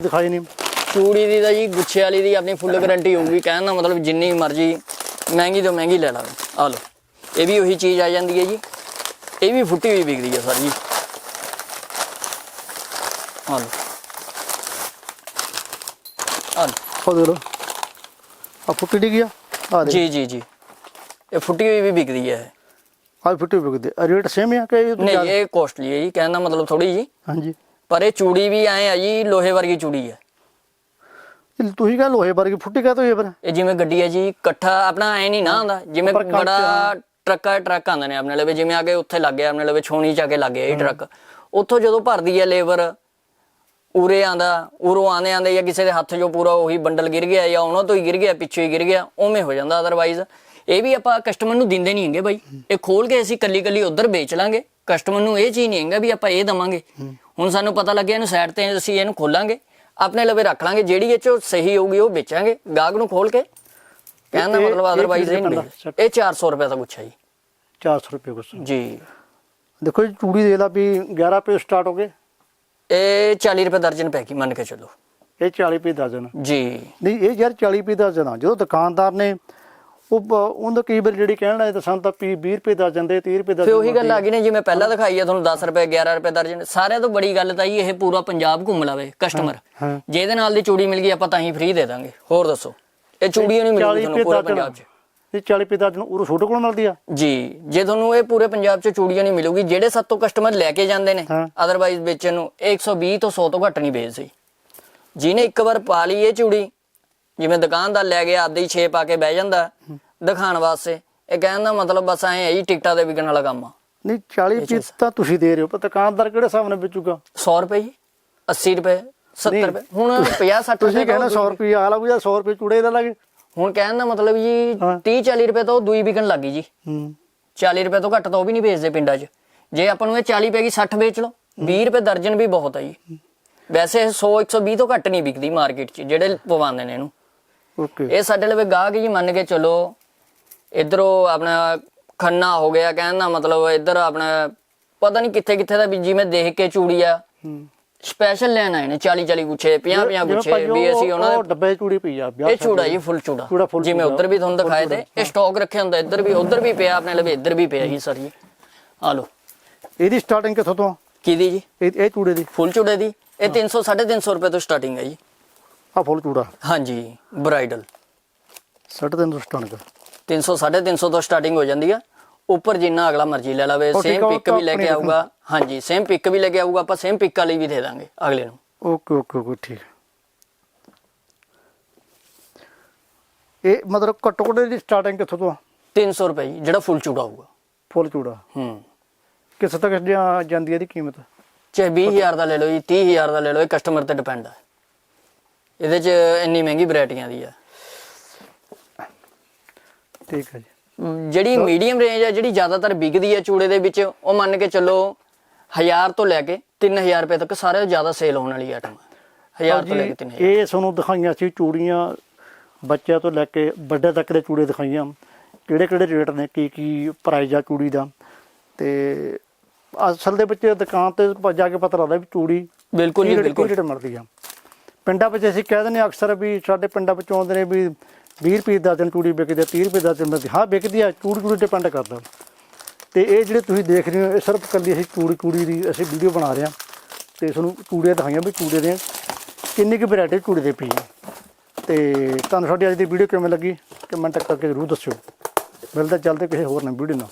ਦਿਖਾਈ ਨਹੀਂ। ਚੂੜੀ ਦੀ ਤਾਂ ਜੀ ਗੁੱਛੇ ਵਾਲੀ ਦੀ ਆਪਣੀ ਫੁੱਲ ਗਾਰੰਟੀ ਹੋਊਗੀ। ਕਹਿਣ ਦਾ ਮਤਲਬ ਜਿੰਨੀ ਮਰਜ਼ੀ ਮਹਿੰਗੀ ਤੋਂ ਮਹਿੰਗੀ ਲੈ ਲਾਵੇ ਆ ਲਓ। ਇਹ ਵੀ ਉਹੀ ਚੀਜ਼ ਆ ਜਾਂਦੀ ਹੈ ਜੀ। ਇਹ ਵੀ ਫੁੱਟੀ ਹੋਈ ਵਿਕਦੀ ਹੈ ਸਰ ਜੀ। ਆ ਲਓ। ਆ ਲਓ ਉਹ ਦੇ ਲੋ ਆ ਫੁੱਟੀ ਡਿੱਗ ਗਿਆ? ਆ ਦੇ ਜੀ ਜੀ ਜੀ। ਇਹ ਫੁੱਟੀ ਹੋਈ ਵੀ ਵਿਕਦੀ ਹੈ। ਆ ਫੁੱਟੀ ਵਿਕਦੇ ਆ ਰੇਟ ਸੇਮ ਹੈ ਕਿ ਇਹ ਤੋਂ ਨਹੀਂ ਜ਼ਿਆਦਾ? ਇਹ ਕੋਸਟਲੀ ਹੈ ਜੀ ਕਹਿਣ ਦਾ ਮਤਲਬ ਥੋੜੀ ਜੀ। ਹਾਂਜੀ। ਪਰ ਇਹ ਚੂੜੀ ਵੀ ਐ ਆ ਜੀ ਲੋਹੇ ਵਰਗੀ ਚੂੜੀ ਹੈ। ਇਹ ਤੁਸੀਂ ਕਹ ਲੋਹੇ ਵਰਗੀ ਫੁੱਟੀ ਕਾ ਤੋਂ ਇਹ ਫਿਰ। ਇਹ ਜਿਵੇਂ ਗੱਡੀ ਹੈ ਜੀ ਇਕੱਠਾ ਆਪਣਾ ਐ ਨਹੀਂ ਨਾ ਆਉਂਦਾ ਜਿਵੇਂ ਉੱਪਰ ਕੱਟ ਬੜਾ ਟਰੱਕਾ ਟਰੱਕ ਆਉਂਦੇ ਨੇ ਆਪਣੇ ਲਵੇ ਜਿਵੇਂ ਆ ਕੇ ਉੱਥੇ ਲੱਗ ਗਿਆ ਆਪਣੇ ਲਵੇ ਛੋਣੀ ਚ ਆ ਕੇ ਲੱਗ ਗਿਆ ਇਹ ਟਰੱਕ। ਉੱਥੋਂ ਜਦੋਂ ਭਰਦੀ ਹੈ ਲੇਬਰ ਉਰੇ ਆਂਦਾ ਉਰੋਂ ਆਂਦੇ ਆਂਦੇ ਜਾਂ ਕਿਸੇ ਦੇ ਹੱਥ 'ਚੋਂ ਪੂਰਾ ਉਹੀ ਬੰਡਲ ਗਿਰ ਗਿਆ ਜਾਂ ਉਹਨਾਂ ਤੋਂ ਹੀ ਗਿਰ ਗਿਆ ਪਿੱਛੇ ਹੀ ਗਿਰ ਗਿਆ ਉਵੇਂ ਹੋ ਜਾਂਦਾ ਅਦਰਵਾਈਜ਼ ਇਹ ਵੀ ਆਪਾਂ ਕਸਟਮਰ ਨੂੰ ਦਿੰਦੇ ਨਹੀਂ ਹੈਗੇ ਬਾਈ। ਇਹ ਖੋਲ ਕੇ ਅਸੀਂ ਕੱਲੀ ਕੱਲੀ ਉਧਰ ਵੇਚ ਲਾਂਗੇ। ਕਸਟਮਰ ਨੂੰ ਇਹ ਚੀਜ਼ ਨਹੀਂ ਹੈਗਾ ਵੀ ਆਪਾਂ ਇਹ ਦਵਾਂਗੇ। ਹੁਣ ਸਾਨੂੰ ਪਤਾ ਲੱਗਿਆ ਇਹਨੂੰ ਸਾਈਡ ਤੇ ਅਸੀਂ ਇਹਨੂੰ ਖੋਲਾਂਗੇ। ਆਪਣੇ ਲਵੇ ਰੱਖ ਲਾਂਗੇ ਜਿਹੜੀ ਇਹ ਚੋਂ ਸਹੀ ਹੋਊਗੀ ਉਹ ਵੇਚਾਂਗੇ। ਗਾਹਕ ਨੂੰ ਖੋਲ ਕੇ ਕਹਿਣ ਦਾ ਮਤਲਬ ਅਦਰਵਾਈਜ਼ ਇਹ ਨਹੀਂ ਇਹ 400 ਰੁਪਏ ਦਾ ਗੁੱਛਾ ਜੀ। 400 ਰੁਪਏ ਕੁਛ ਜੀ। ਦੇਖੋ ਜੀ ਚੂੜੀ ਦੇ ਲਾ ਵੀ 11 ਰੁਪਏ ਸਟਾਰਟ ਹੋ ਗਏ। ਇਹ 40 ਰੁਪਏ ਦਰਜਨ ਪੈ ਗਈ ਮੰਨ ਕੇ ਚੱਲੋ। ਇਹ 40 ਰੁਪਏ ਦਰਜਨ। ਜੀ। ਨਹੀਂ ਇਹ ਯਾਰ 40 ਰੁਪਏ ਦਰਜਨ ਆ। ਜਦੋਂ ਦੁਕਾਨਦਾਰ ਨੇ ਉਹ ਉਹਦਾ ਕਈ ਵਾਰ ਜਿਹੜੀ ਕਹਿਣ ਲੱਗੇ ਤਾਂ ਸਾਨੂੰ ਤਾਂ ਪੀ 20 ਰੁਪਏ ਦਰਜਨ ਦੇ 30 ਰੁਪਏ ਦਰਜਨ ਫੇ ਉਹੀ ਗੱਲ ਆ ਗਈ ਨੇ ਜਿਵੇਂ ਪਹਿਲਾਂ ਦਿਖਾਈ ਆ ਤੁਹਾਨੂੰ 10 ਰੁਪਏ 11 ਰੁਪਏ ਦਰਜਨ ਸਾਰਿਆਂ ਤੋਂ ਬੜੀ ਗੱਲ ਤਾਂ ਜੀ ਇਹ ਪੂਰਾ ਪੰਜਾਬ ਘੁੰਮ ਲਵੇ ਕਸਟਮਰ। ਜਿਹਦੇ ਨਾਲ ਦੀ ਚੂੜੀ ਮਿਲ ਗਈ ਆਪਾਂ ਤਾਂ ਹੀ ਫ੍ਰੀ ਦੇ ਦਾਂਗੇ। ਹੋਰ ਦੱਸੋ? ਇਹ ਚੂੜੀਆਂ ਨਹੀਂ ਮਿਲੂਗੀ ਤੁਹਾਨੂੰ ਪੂਰੇ ਪੰਜਾਬ 'ਚ। ਇਹ 40 ਰੁਪਏ ਦਰਜਨ ਉਹ ਛੋਟੇ ਕੋਲ ਮਿਲਦੀ ਆ? ਜੀ ਜੇ ਤੁਹਾਨੂੰ ਇਹ ਪੂਰੇ ਪੰਜਾਬ 'ਚ ਚੂੜੀਆਂ ਨਹੀਂ ਮਿਲੂਗੀ ਜਿਹੜੇ ਸੱਤੋਂ ਕਸਟਮਰ ਲੈ ਕੇ ਜਾਂਦੇ ਨੇ। ਅਦਰਵਾਈਜ਼ ਵੇਚਣ ਨੂੰ ਇਹ 120 ਤੋਂ 100 ਤੋਂ ਘੱਟ ਨਹੀਂ ਵੇਚਦੇ। ਜਿਹਨੇ ਇੱਕ ਵਾਰ ਪਾ ਲਈ ਇਹ ਚੂੜੀ ਜਿਵੇਂ ਦੁਕਾਨਦਾਰ ਲੈ ਗਿਆ ਆਪਦੇ ਹੀ 6 ਪਾ ਕੇ ਬਹਿ ਜਾਂਦਾ ਦਿਖਾਉਣ ਵਾਸਤੇ ਇਹ ਕਹਿਣ ਦਾ ਮਤਲਬ ਬਸ ਐਂ ਹੈ ਜੀ ਟਿਕਟਾਂ ਦੇ ਵਿਕਣ ਵਾਲਾ ਕੰਮ ਆ। ਨਹੀਂ 40 ਰੁਪਏ ਤਾਂ ਤੁਸੀਂ ਦੇ ਰਹੇ ਹੋ ਪਰ ਦੁਕਾਨਦਾਰ ਕਿਹੜੇ ਹਿਸਾਬ ਨਾਲ ਵੇਚੂਗਾ? 100 ਰੁਪਏ ਜੀ 80 ਰੁਪਏ 70 ਨਹੀਂ, ਰੁਪਏ ਹੁਣ 50 60 ਤੁਸੀਂ ਕਹਿੰਦੇ 100 ਰੁਪਏ ਆ ਲਾ ਵੀ 100 ਰੁਪਏ ਚੂੜੇ ਦਾ ਲੱਗੇ ਹੁਣ ਕਹਿਣ ਦਾ ਮਤਲਬ ਜੀ ਹਾਂ। 30 40 ਰੁਪਏ ਤਾਂ ਉਹ ਦੂਈ ਵਿਕਣ ਲੱਗੀ ਜੀ। ਹੂੰ। 40 ਰੁਪਏ ਤੋਂ ਘੱਟ ਤਾਂ ਉਹ ਵੀ ਨਹੀਂ ਵੇਚਦੇ ਪਿੰਡਾਂ 'ਚ। ਜੇ ਆਪਾਂ ਨੂੰ ਇਹ 40 ਪੈ ਗਈ 60 ਵੇਚ ਲਓ। 20 ਰੁਪਏ ਦਰਜਨ ਵੀ ਬਹੁਤ ਆ ਜੀ। ਵੈਸੇ ਇਹ 100 120 ਤੋਂ ਘੱਟ ਨਹੀਂ ਵਿਕਦੀ ਮਾਰਕੀਟ 'ਚ ਜਿਹੜੇ ਪਵਾਉਂਦੇ ਨੇ ਇਹਨੂੰ। ਓਕੇ। ਇਹ ਸਾਡੇ ਲਵੇ ਗਾਹਕ ਜੀ ਮੰਨ ਕੇ ਚਲੋ ਇਧਰੋਂ ਆਪਣਾ ਖੰਨਾ ਹੋ ਗਿਆ ਕਹਿਣ ਦਾ ਮਤਲਬ ਇੱਧਰ ਆਪਣਾ ਪਤਾ ਨਹੀਂ ਕਿੱਥੇ ਕਿੱਥੇ ਦਾ ਵੀ ਜਿਵੇਂ ਦੇਖ ਕੇ ਚੂੜੀ ਆ। ਹੂੰ। ਸਪੈਸ਼ਲ ਲੈਣ ਆਏ ਨੇ 40 40 ਗੁੱਛੇ 50 50 ਜਿਵੇਂ ਗੁੱਛੇ ਉਹ- ਉਹਨਾਂ ਉਹ ਦੇ ਡੱਬੇ ਚੂੜੀ ਪਈ ਆ ਇਹ ਚੂੜਾ ਜੀ ਫੁੱਲ ਚੂੜਾ। ਜਿਵੇਂ। ਉਧਰ ਵੀ ਤੁਹਾਨੂੰ ਦਿਖਾਏ ਤੇ ਇਹ ਸਟਾਕ ਰੱਖਿਆ ਹੁੰਦਾ ਇੱਧਰ ਵੀ ਉਧਰ ਵੀ ਪਿਆ ਆਪਣੇ ਲਵੇ ਇੱਧਰ ਵੀ ਪਿਆ ਜੀ ਸਰ। ਜੀ ਆ ਲੋ ਇਹਦੀ ਸਟਾਰਟਿੰਗ ਕਿੱਥੋਂ ਤੋਂ? ਕਿਹਦੀ ਜੀ? ਇਹ ਇਹ ਚੂੜੇ ਦੀ। ਫੁੱਲ ਚੂੜੇ ਦੀ। ਇਹ 300 350 ਰੁਪਏ ਤੋਂ ਸਟਾਰਟਿੰਗ ਹੈ ਜੀ। ਆ ਫੁੱਲ ਚੂੜਾ। ਹਾਂਜੀ ਬ੍ਰਾਈਡਲ 350 ਸਟਾਰਟਿੰਗ 300 350 ਤੋਂ ਸਟਾਰਟਿੰਗ ਹੋ ਜਾਂਦੀ ਆ। ਉੱਪਰ ਜਿੰਨਾ ਅਗਲਾ ਮਰਜ਼ੀ ਲੈ ਲਵੇ ਸੇਮ ਪਿਕ ਵੀ ਲੈ ਕੇ ਆਊਗਾ। ਹਾਂਜੀ ਸੇਮ ਪਿਕ ਵੀ ਲੈ ਕੇ ਆਊਗਾ ਆਪਾਂ ਸੇਮ ਪਿਕ ਵਾਲੀ ਵੀ ਦੇ ਦਾਂਗੇ ਅਗਲੇ ਨੂੰ। ਓਕੇ ਓਕੇ ਓਕੇ ਠੀਕ ਇਹ ਮਤਲਬ ਘੱਟ ਦੀ ਸਟਾਰਟਿੰਗ ਕਿੱਥੋਂ ਤੋਂ 300 ਰੁਪਏ ਜੀ ਜਿਹੜਾ ਫੁੱਲ ਚੂੜਾ ਹੋਊਗਾ। ਫੁੱਲ ਚੂੜਾ? ਹੂੰ। ਕਿੱਥੇ ਤੱਕ ਜਾਂਦੀ ਹੈ ਇਹਦੀ ਕੀਮਤ? ਚਾਹੇ 20000 ਦਾ ਲੈ ਲਓ ਜੀ 30000 ਦਾ ਲੈ ਲਓ ਇਹ ਕਸਟਮਰ ਤੇ ਡਿਪੈਂਡ ਹੈ ਇਹਦੇ 'ਚ ਇੰਨੀ ਮਹਿੰਗੀ ਵੈਰਾਈਟੀਆਂ ਦੀ ਆ। ਠੀਕ ਹੈ ਜੀ। ਜਿਹੜੀ ਮੀਡੀਅਮ ਰੇਂਜ ਆ ਜਿਹੜੀ ਜ਼ਿਆਦਾਤਰ ਵਿਕਦੀ ਹੈ ਚੂੜੇ ਦੇ ਵਿੱਚ ਉਹ ਮੰਨ ਕੇ ਚੱਲੋ 1000 ਤੋਂ ਲੈ ਕੇ 3000 ਰੁਪਏ ਤੱਕ ਸਾਰੇ ਤੋਂ ਜ਼ਿਆਦਾ ਸੇਲ ਹੋਣ ਵਾਲੀ ਆਈਟਮ ਹੈ 1000 ਤੋਂ ਲੈ ਕੇ 3000 ਇਹ ਤੁਹਾਨੂੰ ਦਿਖਾਈਆਂ ਸੀ ਚੂੜੀਆਂ ਬੱਚਿਆਂ ਤੋਂ ਲੈ ਕੇ ਵੱਡੇ ਤੱਕ ਦੇ ਚੂੜੇ ਦਿਖਾਈਆਂ। ਕਿਹੜੇ ਕਿਹੜੇ ਰੇਟ ਨੇ ਕੀ ਕੀ ਪ੍ਰਾਈਸ ਆ ਚੂੜੀ ਦਾ? ਤੇ ਅਸਲ ਦੇ ਵਿੱਚ ਦੁਕਾਨ ਤੇ ਜਾ ਕੇ ਪਤਾ ਲੱਗਦਾ ਵੀ ਚੂੜੀ ਬਿਲਕੁਲ ਜੀ ਬਿਲਕੁਲ। ਰੇਟ ਮਿਲਦੀ ਆ। ਪਿੰਡਾਂ ਵਿੱਚ ਅਸੀਂ ਕਹਿ ਦਿੰਦੇ ਹਾਂ ਅਕਸਰ ਵੀ ਸਾਡੇ ਪਿੰਡਾਂ ਵਿੱਚੋਂ ਆਉਂਦੇ ਨੇ ਵੀ 20 ਰੁਪਏ ਦਾ ਦਿਨ ਚੂੜੀ ਵਿਕਦੀ ਆ 30 ਰੁਪਏ ਦਾ ਦਿਨ ਮਿਲਦੀ ਹਾਂ। ਵਿਕਦੀ ਆ ਚੂੜੀ ਚੂੜੀ ਡਿਪੈਂਡ ਕਰਦਾ। ਤੇ ਇਹ ਜਿਹੜੇ ਤੁਸੀਂ ਦੇਖ ਰਹੇ ਹੋ, ਇਹ ਸਿਰਫ ਕੱਲੀ ਅਸੀਂ ਚੂੜੀ ਚੂੜੀ ਦੀ ਅਸੀਂ ਵੀਡੀਓ ਬਣਾ ਰਹੇ ਹਾਂ। ਤੇ ਤੁਹਾਨੂੰ ਚੂੜੀਆਂ ਦਿਖਾਈਆਂ ਵੀ ਚੂੜੇ ਦੇ ਕਿੰਨੀ ਕੁ ਵੈਰਾਈਟੀ ਚੂੜੇ ਦੇ ਪਈ ਹੈ। ਤੇ ਤੁਹਾਨੂੰ ਸਾਡੀ ਅੱਜ ਦੀ ਵੀਡੀਓ ਕਿਵੇਂ ਲੱਗੀ ਕਮੈਂਟ ਕਰਕੇ ਜ਼ਰੂਰ ਦੱਸਿਓ। ਮਿਲਦਾ ਚੱਲਦੇ ਕਿਸੇ ਹੋਰ ਨਵੀਂ ਵੀਡੀਓ ਨਾਲ।